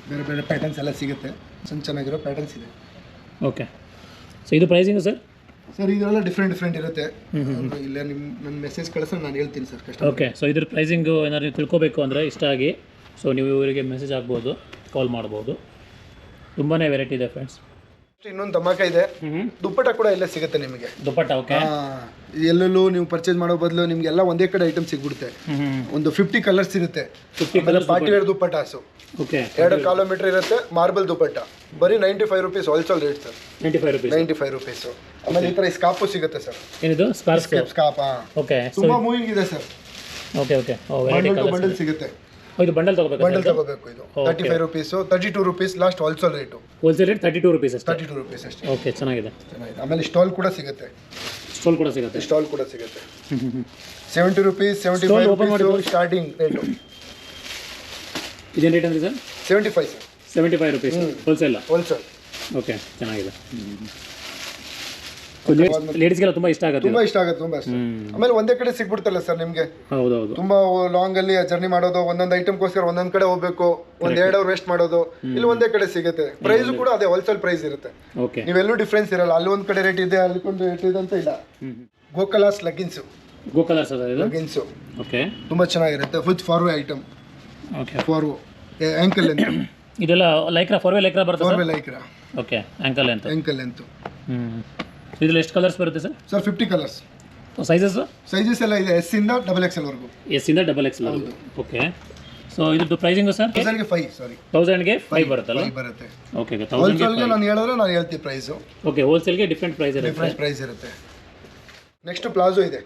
ಬೇರೆ ಬೇರೆ ಪ್ಯಾಟರ್ನ್ಸ್ ಎಲ್ಲ ಸಿಗುತ್ತೆ. ಚೆನ್ನ ಚೆನ್ನಾಗಿರೋ ಪ್ಯಾಟರ್ನ್ಸ್ ಇದೆ. ಓಕೆ ಸೊ ಇದು ಪ್ರೈಸಿಂಗ್ ಸರ್? ಸರ್ ಇದೆಲ್ಲ ಡಿಫ್ರೆಂಟ್ ಡಿಫ್ರೆಂಟ್ ಇರುತ್ತೆ. ಇಲ್ಲ ಇಲ್ಲೇ ನಿಮ್ಮ ನನ್ನ ಮೆಸೇಜ್ ಕಳಿಸ್ ನಾನು ಹೇಳ್ತೀನಿ ಸರ್ ಕಷ್ಟ ಓಕೆ ಸೊ ಇದ್ರ ಪ್ರೈಸಿಂಗು ಏನಾದ್ರು ನೀವು ತಿಳ್ಕೊಬೇಕು ಅಂದರೆ ಇಷ್ಟ ಆಗಿ ಸೊ ನೀವು ಇವರಿಗೆ ಮೆಸೇಜ್ ಆಗ್ಬೋದು ಕಾಲ್ ಮಾಡ್ಬೋದು. ತುಂಬಾ ವೆರೈಟಿ ಇದೆ ಫ್ರೆಂಡ್ಸ್ ಇನ್ನೊಂದು ಧಮಾಕ ಇದೆ. ದುಪ್ಪಟ ದುಪ್ಪಟ್ಟ ಕೂಡ ಇಲ್ಲೇ ಸಿಗುತ್ತೆ ನಿಮಗೆ. ದುಪ್ಪಟ್ಟ ಓಕೆ ಎಲ್ಲೆಲ್ಲೂ ನೀವು ಪರ್ಚೇಸ್ ಮಾಡೋ ಬದಲು ನಿಮಗೆಲ್ಲ ಒಂದೇ ಕಡೆ ಐಟಮ್ ಸಿಗ್ಬಿಡುತ್ತೆ. ಒಂದು ಫಿಫ್ಟಿ ಕಲರ್ಸ್ ಇರುತ್ತೆ. ಪಾರ್ಟಿ ವೇರ್ ದುಪ್ಪಟ್ಟಾಸು. ಎರಡು ಕಿಲೋಮೀಟರ್ ಇರುತ್ತೆ ಮಾರ್ಬಲ್ ದುಪ್ಪಟ್ಟ. ಬರೀ ninety five rupees wholesale rate sir ninety five rupees ninety five rupees ಆಮೇಲೆ ಈ ತರ ಸ್ಕಾಪು ಸಿಗುತ್ತೆ ಸರ್ ಏನಿದು? ಸ್ಕಾರ್ಫ್ ಸ್ಕಾಪ್ ಓಕೆ ತುಂಬಾ ಮೂವಿಂಗ್ ಇದೆ ಸರ್ ಓಕೆ ಓಕೆ ಬಂಡಲ್ ಸಿಗುತ್ತೆ. ಇದು ಬಂಡಲ್ ತಗೋಬೇಕು ಬಂಡಲ್ ತಗೋಬೇಕು ಇದು. Thirty five rupees thirty two rupees last wholesale rate wholesale rate thirty two rupees ಅಷ್ಟೇ? ತರ್ಟಿ ಟೂ ರುಪೀಸ್ ಅಷ್ಟೇ. ಓಕೆ ಚೆನ್ನಾಗಿದೆ. ಚೆನ್ನಾಗಿದೆ. ಆಮೇಲೆ ಸ್ಟಾಲ್ ಕೂಡ ಸಿಗುತ್ತೆ. ಸ್ಟಾಲ್ ಕೂಡ ಸಿಗುತ್ತೆ? ಸ್ಟಾಲ್ ಕೂಡ ಸಿಗುತ್ತೆ. ಸೆವೆಂಟಿ ರುಪೀಸ್ ಸೆವೆಂಟಿ ಫೈವ್ ಮಾಡಿ ರುಪೀಸ್ ಸ್ಟಾರ್ಟಿಂಗ್ ರೇಟು ಇದೇನು ರೇಟ್ ಅಂದ್ರೆ sir seventy five sir seventy five rupees wholesale wholesale okay ಚೆನ್ನಾಗಿದೆ. ಲೇಡೀಸ್ಗೆಲ್ಲ ತುಂಬ ಇಷ್ಟ ಆಗುತ್ತೆ ತುಂಬಾ ಇಷ್ಟ ಆಗುತ್ತೆ ತುಂಬಾ ಇಷ್ಟ. ಆಮೇಲೆ ಒಂದೇ ಕಡೆ ಸಿಗ್ಬಿಡ್ತಲ್ಲ ಸರ್ ನಿಮ್ಗೆ. ಹೌದೌದು. ತುಂಬಾ ಲಾಂಗ್ ಅಲ್ಲಿ ಜರ್ನಿ ಮಾಡೋದು ಒಂದೊಂದು ಐಟಮ್ಗೋಸ್ಕರ ಒಂದೊಂದ್ ಕಡೆ ಹೋಗ್ಬೇಕು ಒಂದ್ ಎರಡು ಅವರ್ ವೇಸ್ಟ್ ಮಾಡೋದು ಇಲ್ಲಿ ಒಂದೇ ಕಡೆ ಸಿಗುತ್ತೆ. ಪ್ರೈಸ್ ಕೂಡ ಅದೇ ಹೋಲ್ಸೇಲ್ ಪ್ರೈಸ್ ಇರುತ್ತೆ. ಓಕೆ ನೀವೆಲ್ಲೂ ಡಿಫ್ರೆನ್ಸ್ ಇರಲ್ಲ. ಅಲ್ಲಿ ಒಂದ್ ಕಡೆ ರೇಟ್ ಇದೆ ಅಲ್ಲಿ ಒಂದು ರೇಟ್ ಇದೆ ಅಂತ ಇಲ್ಲ. ಗೋಕಲಾಸ್ ಲಗ್ಗಿನ್ಸ್ ಗೋಕಲಾಸ್ ಲಗ್ಗಿನ್ಸ್ ಓಕೆ ತುಂಬಾ ಚೆನ್ನಾಗಿರುತ್ತೆ with four way item okay four way ankle ಅಂತ ಇದೆಲ್ಲ ಲೈಕ್ರಾ ಫಾರ್ವೆ ಲೈಕ್ರಾ ಬರುತ್ತೆ four way Lycra okay ankle ಅಂತ ಆಂಕಲ್ ಅಂತ ಹ್ಞೂ ಇದ್ರಲ್ಲಿ ಎಷ್ಟು ಕಲರ್ಸ್ ಬರುತ್ತೆ sir? Sir fifty colours sizes sizes ಎಲ್ಲ ಇದೆ ಎಸ್ ಇಂದ ಡಬಲ್ ಎಕ್ಸ್ ಎಲ್ ವರೆಗೂ. ಎಸ್ ಇಂದ double X L okay so ಇದ್ರದ್ದು ಪ್ರೈಸಿಂಗ್ ಸರ್? ತೌಸಂಡ್ಗೆ ಫೈವ್ ಸಾರಿ ತೌಸಂಡ್ಗೆ ಫೈವ್ ಬರುತ್ತಲ್ಲ? ಬರುತ್ತೆ. ಓಕೆ ಹೋಲ್ಸೇಲ್ಗೆ ನಾನು ಹೇಳಿದ್ರೆ ನಾನು ಹೇಳ್ತೀನಿ ಪ್ರೈಸು ಓಕೆ ಹೋಲ್ಸೇಲ್ಗೆ ಡಿಫ್ರೆಂಟ್ ಪ್ರೈಸ್ ಇರುತ್ತೆ. ಡಿಫ್ರೆಂಟ್ ಪ್ರೈಸ್ ಇರುತ್ತೆ. ನೆಕ್ಸ್ಟ್ ಪ್ಲಾಜೋ ಇದೆ.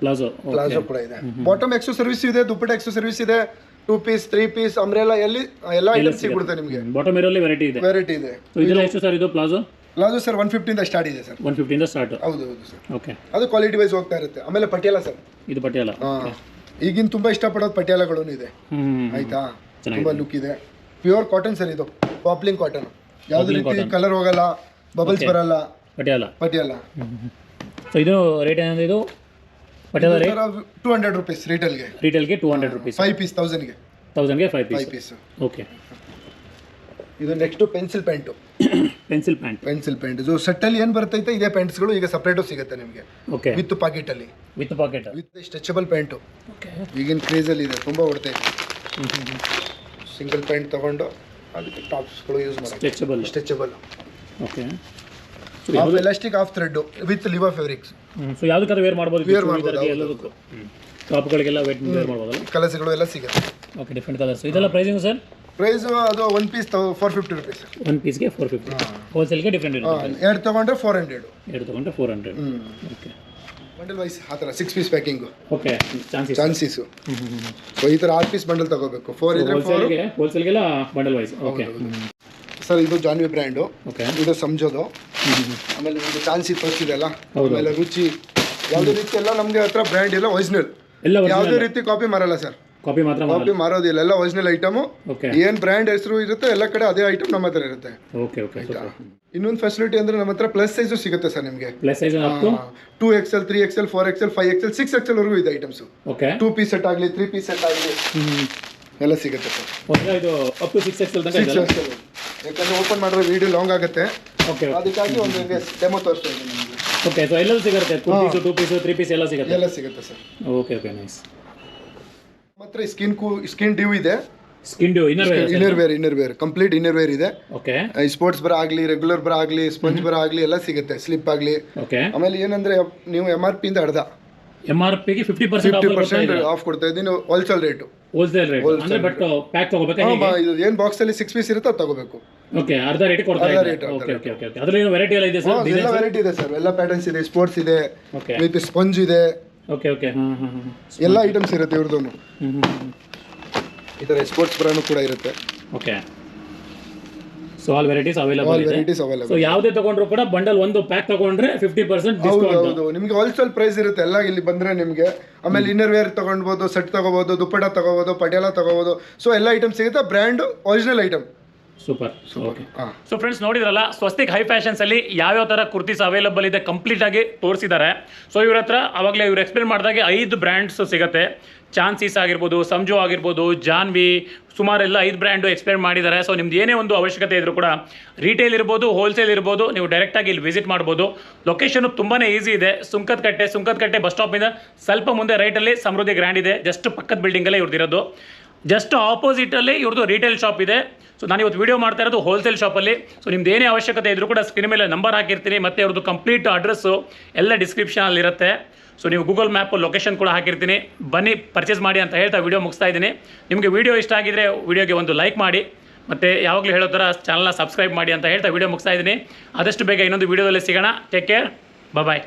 ಪ್ಲಾಜೋ ಪ್ಲಾಜೋ ಕೂಡ ಇದೆ. ಬಾಟಮ್ ಎಕ್ಸೋ ಸರ್ವಿಸ್ ಇದೆ ದುಪ್ಪಟ್ಟ ಎಕ್ಸೋ ಸರ್ವಿಸ್ ಇದೆ two piece three piece umbrella ಎಲ್ಲಿ ಎಲ್ಲ ಐಟಮ್ ಸಿಗುತ್ತೆ. ನಿಮಗೆ. ಬಾಟಮ್ ಇರೋಲ್ಲಿ ವೆರೈಟಿ ಇದೆ. ವೆರೈಟಿ ಇದೆ. ಇದೆಲ್ಲ ಎಷ್ಟು ಸರ್ ಇದು ಪ್ಲಾಜೋ ಪ್ಲಾಜೋ ಸರ್ ಒನ್ ಫಿಫ್ಟಿಂದ ಸ್ಟಾರ್ಟ್ ಇದೆ ಸರ್. ಒನ್ ಫಿಫ್ಟಿಯಿಂದ ಸ್ಟಾರ್ಟ್ ಹೌದು ಹೌದು ಸರ್. ಓಕೆ ಅದು ಕ್ವಾಲಿಟಿ ವೈಸ್ ಹೋಗ್ತಾ ಇರುತ್ತೆ. ಆಮೇಲೆ ಪಟ್ಯಾಲ ಸರ್. ಇದು ಪಟಿಯಾಲ. ಈಗಿನ ತುಂಬ ಇಷ್ಟಪಡೋದು ಪಟಿಯಾಲಗಳೂ ಇದೆ. ಆಯ್ತಾ? ತುಂಬ ಲುಕ್ ಇದೆ. ಪ್ಯೂರ್ ಕಾಟನ್ ಸರ್ ಇದು. ಪಾಪ್ಲಿಂಗ್ ಕಾಟನ್ ಯಾವುದೇ ರೀತಿ ಕಲರ್ ಹೋಗಲ್ಲ ಬಬಲ್ಸ್ ಬರಲ್ಲ. ಪಟಿಯಾಲ. ಪಟಿಯಾಲ. ಸೊ ಇದು ರೇಟ್ ಏನಂದ್ರೆ ಇದು? Patiala rate two hundred rupees ರಿಟೇಲ್ಗೆ ರಿಟೇಲ್ಗೆ two hundred rupees five piece ತೌಸಂಡ್ಗೆ ತೌಸಂಡ್ಗೆ ಫೈವ್ ಪೀಸ್ ಓಕೆ ಇದು next pencil pant pencil pant pencil pant ಇದು ಸೆಟ್ಟಲ್ಲಿ ಏನು ಬರ್ತೈತೆ? ಇದೇ ಪ್ಯಾಂಟ್ಸ್ಗಳು ಈಗ ಸಪ್ರೇಟು ಸಿಗುತ್ತೆ ನಿಮಗೆ. Okay with ಪಾಕೆಟಲ್ಲಿ with pocket with stretchable pant okay ಈಗಿನ ಕ್ರೇಜಲ್ಲಿ ಇದೆ. ತುಂಬ ಹೊಡ್ತೈತೆ ಸಿಂಗಲ್ ಪ್ಯಾಂಟ್ ತಗೊಂಡು ಅದಕ್ಕೆ ಟಾಪ್ಸ್ಗಳು ಯೂಸ್ ಮಾಡಿ stretchable stretchable okay half elastic of thread with liver fabrics so ಯಾವುದಕ್ಕಾದ್ರೂ ವೇರ್ ಮಾಡ್ಬೋದು? ವೇರ್ ಮಾಡ್ಬೋದು. ಎಲ್ಲದಕ್ಕೂ. ಟಾಪ್ಗಳಿಗೆಲ್ಲ ವೇಟ್ ವೇರ್ ಮಾಡ್ಬೋದಲ್ಲ? ಕಲರ್ಸ್ಗಳು ಎಲ್ಲ ಸಿಗುತ್ತೆ. ಓಕೆ ಡಿಫ್ರೆಂಟ್ ಕಲರ್ಸ್ ಇದೆಲ್ಲ ಪ್ರೈಸಿಂಗ್ ಸರ್? ಪ್ರೈಸ್ ಅದು one piece four fifty rupees one ಪೀಸ್ಗೆ four fifty ಹೋಲ್ಸೇಲ್ಗೆ ಡಿಫ್ರೆಂಟ್ ಇರುತ್ತೆ. ಎರಡು ತೊಗೊಂಡ್ರೆ ಫೋರ್ ಹಂಡ್ರೆಡ್ ಎರಡು ತೊಗೊಂಡ್ರೆ four hundred okay bundle wise ಆ ಥರ six piece packing okay chances chances so ಈ ಥರ ಆರು ಪೀಸ್ ಬಂಡಲ್ ತಗೋಬೇಕು. ಫೋರ್ ಇದ್ರೆ ಫೋರ್ ಹೋಲ್ಸೇಲ್ಗೆ ಹೋಲ್ಸೇಲ್ಗೆಲ್ಲ ಬಂಡಲ್ ವೈಸ್ ಓಕೆ ಸರ್ ಇದು ಜಾನ್ವಿ ಬ್ರ್ಯಾಂಡು ಓಕೆ ಇದು ಸಂಜೋದು ಆಮೇಲೆ ಇದು ಚಾನ್ಸಿ ತೋರಿಸಿದೆಲ್ಲ ಆಮೇಲೆ ರುಚಿ. ಯಾವುದೇ ರೀತಿ ಎಲ್ಲ ನಮಗೆ ಹತ್ರ ಬ್ರ್ಯಾಂಡ್ ಎಲ್ಲ ಒರಿಜಿನಲ್ ಎಲ್ಲ ಯಾವುದೇ ರೀತಿ ಕಾಪಿ ಮಾರಲ್ಲ ಸರ್ ಕಾಪಿ ಮಾತ್ರ ಕಾಪಿ ಮಾರೋದಿಲ್ಲ ಎಲ್ಲ ಒರಿಜಿನಲ್ ಐಟಮ್ ಓಕೆ ಏನು ಬ್ರ್ಯಾಂಡ್ ಹೆಸರು ಇರುತ್ತೆ ಎಲ್ಲ ಕಡೆ ಅದೇ ಐಟಮ್ ನಮ್ಮ ಹತ್ರ ಇರುತ್ತೆ. ಓಕೆ ಓಕೆ ಇನ್ನೊಂದು ಫೆಸಿಲಿಟಿ ಅಂದ್ರೆ ನಮ್ಮ ಹತ್ರ ಪ್ಲಸ್ ಸೈಜು ಸಿಗುತ್ತೆ ಸರ್ ನಿಮಗೆ. Plus size to two X L three X L four X L five X L six X ಎಲ್ವರೆಗೂ ಇದೆ items okay two piece set ಆಗಲಿ ತ್ರೀ ಪೀಸ್ ಸೆಟ್ ಆಗಲಿ ಎಲ್ಲ ಸಿಗುತ್ತೆ ಸರ್. ಇದು ಅಪ್ ಟು ಸಿಕ್ಸ್ ಎಕ್ಸ್ ತನಕ six ಯಾಕಂದ್ರೆ open ಮಾಡಿದ್ರೆ video long ಆಗುತ್ತೆ. ಓಕೆ ಅದಕ್ಕಾಗಿ ಒಂದು ಡೆಮೋ ತೋರಿಸ್ತೀನಿ ಓಕೆ ಸೊ ಎಲ್ಲ ಸಿಗುತ್ತೆ two piece two piece three piece ಎಲ್ಲ ಸಿಗುತ್ತೆ? ಎಲ್ಲ ಸಿಗುತ್ತೆ ಸರ್. ಓಕೆ ಓಕೆ ನೈಸ್ ಮಾತ್ರ ಸ್ಕಿನ್ ಕು ಸ್ಕಿನ್ ಡ್ಯೂ ಇದೆ. Skin dew inner inner wear inner wear complete inner wear ಇದೆ. ಓಕೆ ಸ್ಪೋರ್ಟ್ಸ್ ಬರ ಆಗಲಿ ರೆಗ್ಯುಲರ್ ಬರ ಆಗಲಿ ಸ್ಪಂಜ್ ಬರ ಆಗಲಿ ಎಲ್ಲ ಸಿಗುತ್ತೆ ಸ್ಲಿಪ್ ಆಗಲಿ. ಓಕೆ ಆಮೇಲೆ ಏನಂದ್ರೆ ನೀವು ಎಂ ಆರ್ ಪಿಯಿಂದ ಅರ್ಧ. ಎಂ ಆರ್ ಪಿಗೆ ಫಿಫ್ಟಿ ಪರ್ಸೆಂಟ್ ಆಫ್ ಕೊಡ್ತಾ ಇದ್ದೀನಿ ಹೋಲ್ಸೇಲ್ ರೇಟು ಹೋಲ್ಸೇಲ್ ರೇಟ್ ಅಂದ್ರೆ ಬಟ್ ಪ್ಯಾಕ್ ತಗೋಬೇಕಾ ಇದು ಏನು ಬಾಕ್ಸ್ ಅಲ್ಲಿ ಸಿಕ್ಸ್ ಪೀಸ್ ಇರುತ್ತೆ ಅದು ತಗೋಬೇಕು. ಓಕೆ ಅರ್ಧ ರೇಟ್ ಕೊಡ್ತಾ ಇದ್ದಾರೆ? ಓಕೆ ಓಕೆ ಓಕೆ ಓಕೆ ಅದರಲ್ಲಿ ವೆರೈಟಿ ಎಲ್ಲ ಇದೆ ಸರ್ ಎಲ್ಲ ವೆರೈಟಿ ಇದೆ ಸರ್ ಎಲ್ಲ ಪ್ಯಾಟರ್ನ್ಸ್ ಇದೆ ಸ್ಪೋರ್ಟ್ಸ್ ಇದೆ. ವಿತ್ ಸ್ಪಂಜ್ ಇದೆ. ಓಕೆ ಓಕೆ ಹಾಂ ಹಾಂ ಹಾಂ ಎಲ್ಲ ಐಟಮ್ಸ್ ಇರುತ್ತೆ ಇವ್ರದ್ದು ಹ್ಞೂ ಹ್ಞೂ ಈ ಥರ ಸ್ಪೋರ್ಟ್ಸ್ ಬ್ರ್ಯಾಂಡು ಕೂಡ ಇರುತ್ತೆ. Okay so all varieties available all ಇದೆ. ವೆರೈಟೀಸ್ ಸೊ ಅವೈಲೇಬಲ್ ಯಾವುದೇ ತಗೊಂಡ್ರು ಕೂಡ ಬಂಡಲ್ ಒಂದು ಪ್ಯಾಕ್ ತಗೊಂಡ್ರೆ ಫಿಫ್ಟಿ ಪರ್ಸೆಂಟ್ ಹೌದು ಡಿಸ್ಕೌಂಟ್ ಹೌದು. ನಿಮ್ಗೆ ಹೋಲ್ಸೇಲ್ ಪ್ರೈಸ್ ಇರುತ್ತೆ. ಎಲ್ಲ ಇಲ್ಲಿ ಬಂದ್ರೆ ನಿಮಗೆ. ಆಮೇಲೆ ಇನ್ನರ್ ವೇರ್ ತಗೊಳ್ಬೋದು ಸೆಟ್ ತಗೋಬಹುದು ದುಪ್ಪಟ ತಗೋಬಹುದು ಪಟಿಯಾಲ ತಗೋಬಹುದು ಸೊ ಎಲ್ಲ ಐಟಮ್ ಸಿಗುತ್ತೆ. Brand original item super okay so friends ನೋಡಿದ್ರಲ್ಲ ಸ್ವಸ್ತಿಕ್ ಹೈ ಫ್ಯಾಷನ್ಸಲ್ಲಿ ಯಾವ್ಯಾವ ಥರ ಕುರ್ತೀಸ್ ಅವೈಲಬಲ್ ಇದೆ ಕಂಪ್ಲೀಟ್ ಆಗಿ ತೋರಿಸಿದ್ದಾರೆ. ಸೊ ಇವ್ರ ಹತ್ರ ಅವಾಗಲೇ ಇವ್ರು ಎಕ್ಸ್ಪ್ಲೇನ್ ಮಾಡಿದಾಗೆ ಐದು ಬ್ರ್ಯಾಂಡ್ಸ್ ಸಿಗುತ್ತೆ. ಚಾನ್ಸೀಸ್ ಆಗಿರ್ಬೋದು ಸಂಜು ಆಗಿರ್ಬೋದು ಜಾನ್ವಿ ಸುಮಾರೆಲ್ಲ ಐದು ಬ್ರ್ಯಾಂಡು ಎಕ್ಸ್ಪ್ಲೇನ್ ಮಾಡಿದ್ದಾರೆ. ಸೊ ನಿಮ್ದು ಏನೇ ಒಂದು ಅವಶ್ಯಕತೆ ಇದ್ರೂ ಕೂಡ ರಿಟೇಲ್ ಇರ್ಬೋದು ಹೋಲ್ಸೇಲ್ ಇರ್ಬೋದು ನೀವು ಡೈರೆಕ್ಟಾಗಿ ಇಲ್ಲಿ ವಿಸಿಟ್ ಮಾಡ್ಬೋದು. ಲೊಕೇಶನ್ ತುಂಬಾ ಈಸಿ ಇದೆ. ಸುಂಕದಕಟ್ಟೆ ಸುಂಕದಕಟ್ಟೆ ಬಸ್ ಸ್ಟಾಪಿಂದ ಸ್ವಲ್ಪ ಮುಂದೆ ರೈಟಲ್ಲಿ ಸಮೃದ್ಧಿ ಗ್ರ್ಯಾಂಡ್ ಇದೆ. ಜಸ್ಟ್ ಪಕ್ಕದ ಬಿಲ್ಡಿಂಗಲ್ಲೇ ಇವ್ರದ್ದಿರೋದು ಜಸ್ಟ್ ಆಪೋಸಿಟಲ್ಲಿ ಇವ್ರದ್ದು ರೀಟೇಲ್ ಶಾಪ್ ಇದೆ. ಸೊ ನಾನು ಇವತ್ತು ವಿಡಿಯೋ ಮಾಡ್ತಾ ಇರೋದು ಹೋಲ್ಸೇಲ್ ಶಾಪಲ್ಲಿ ಸೊ ನಿಮ್ದು ಏನೇ ಅವಶ್ಯಕತೆ ಇದ್ರೂ ಕೂಡ ಸ್ಕ್ರೀನ್ ಮೇಲೆ ನಂಬರ್ ಹಾಕಿರ್ತೀನಿ, ಮತ್ತು ಅವ್ರದ್ದು ಕಂಪ್ಲೀಟ್ ಅಡ್ರೆಸ್ಸು ಎಲ್ಲ ಡಿಸ್ಕ್ರಿಪ್ಷನಲ್ಲಿರುತ್ತೆ ಸೊ ನೀವು ಗೂಗಲ್ ಮ್ಯಾಪ್ ಲೊಕೇಶನ್ ಕೂಡ ಹಾಕಿರ್ತೀನಿ. ಬನ್ನಿ ಪರ್ಚೇಸ್ ಮಾಡಿ ಅಂತ ಹೇಳ್ತಾ ವೀಡಿಯೋ ಮುಗಿಸ್ತಾ ಇದ್ದೀನಿ. ನಿಮಗೆ ವಿಡಿಯೋ ಇಷ್ಟ ಆಗಿದ್ರೆ ವೀಡಿಯೋಗೆ ಒಂದು ಲೈಕ್ ಮಾಡಿ. ಮತ್ತು ಯಾವಾಗಲೂ ಹೇಳೋ ಥರ ಚಾನಲ್ನ ಸಬ್ಸ್ಕ್ರೈಬ್ ಮಾಡಿ ಅಂತ ಹೇಳ್ತಾ ವೀಡಿಯೋ ಮುಗಿಸ್ತಾ ಇದ್ದೀನಿ. ಆದಷ್ಟು ಬೇಗ ಇನ್ನೊಂದು ವಿಡಿಯೋದಲ್ಲಿ ಸಿಗೋಣ. Take care bye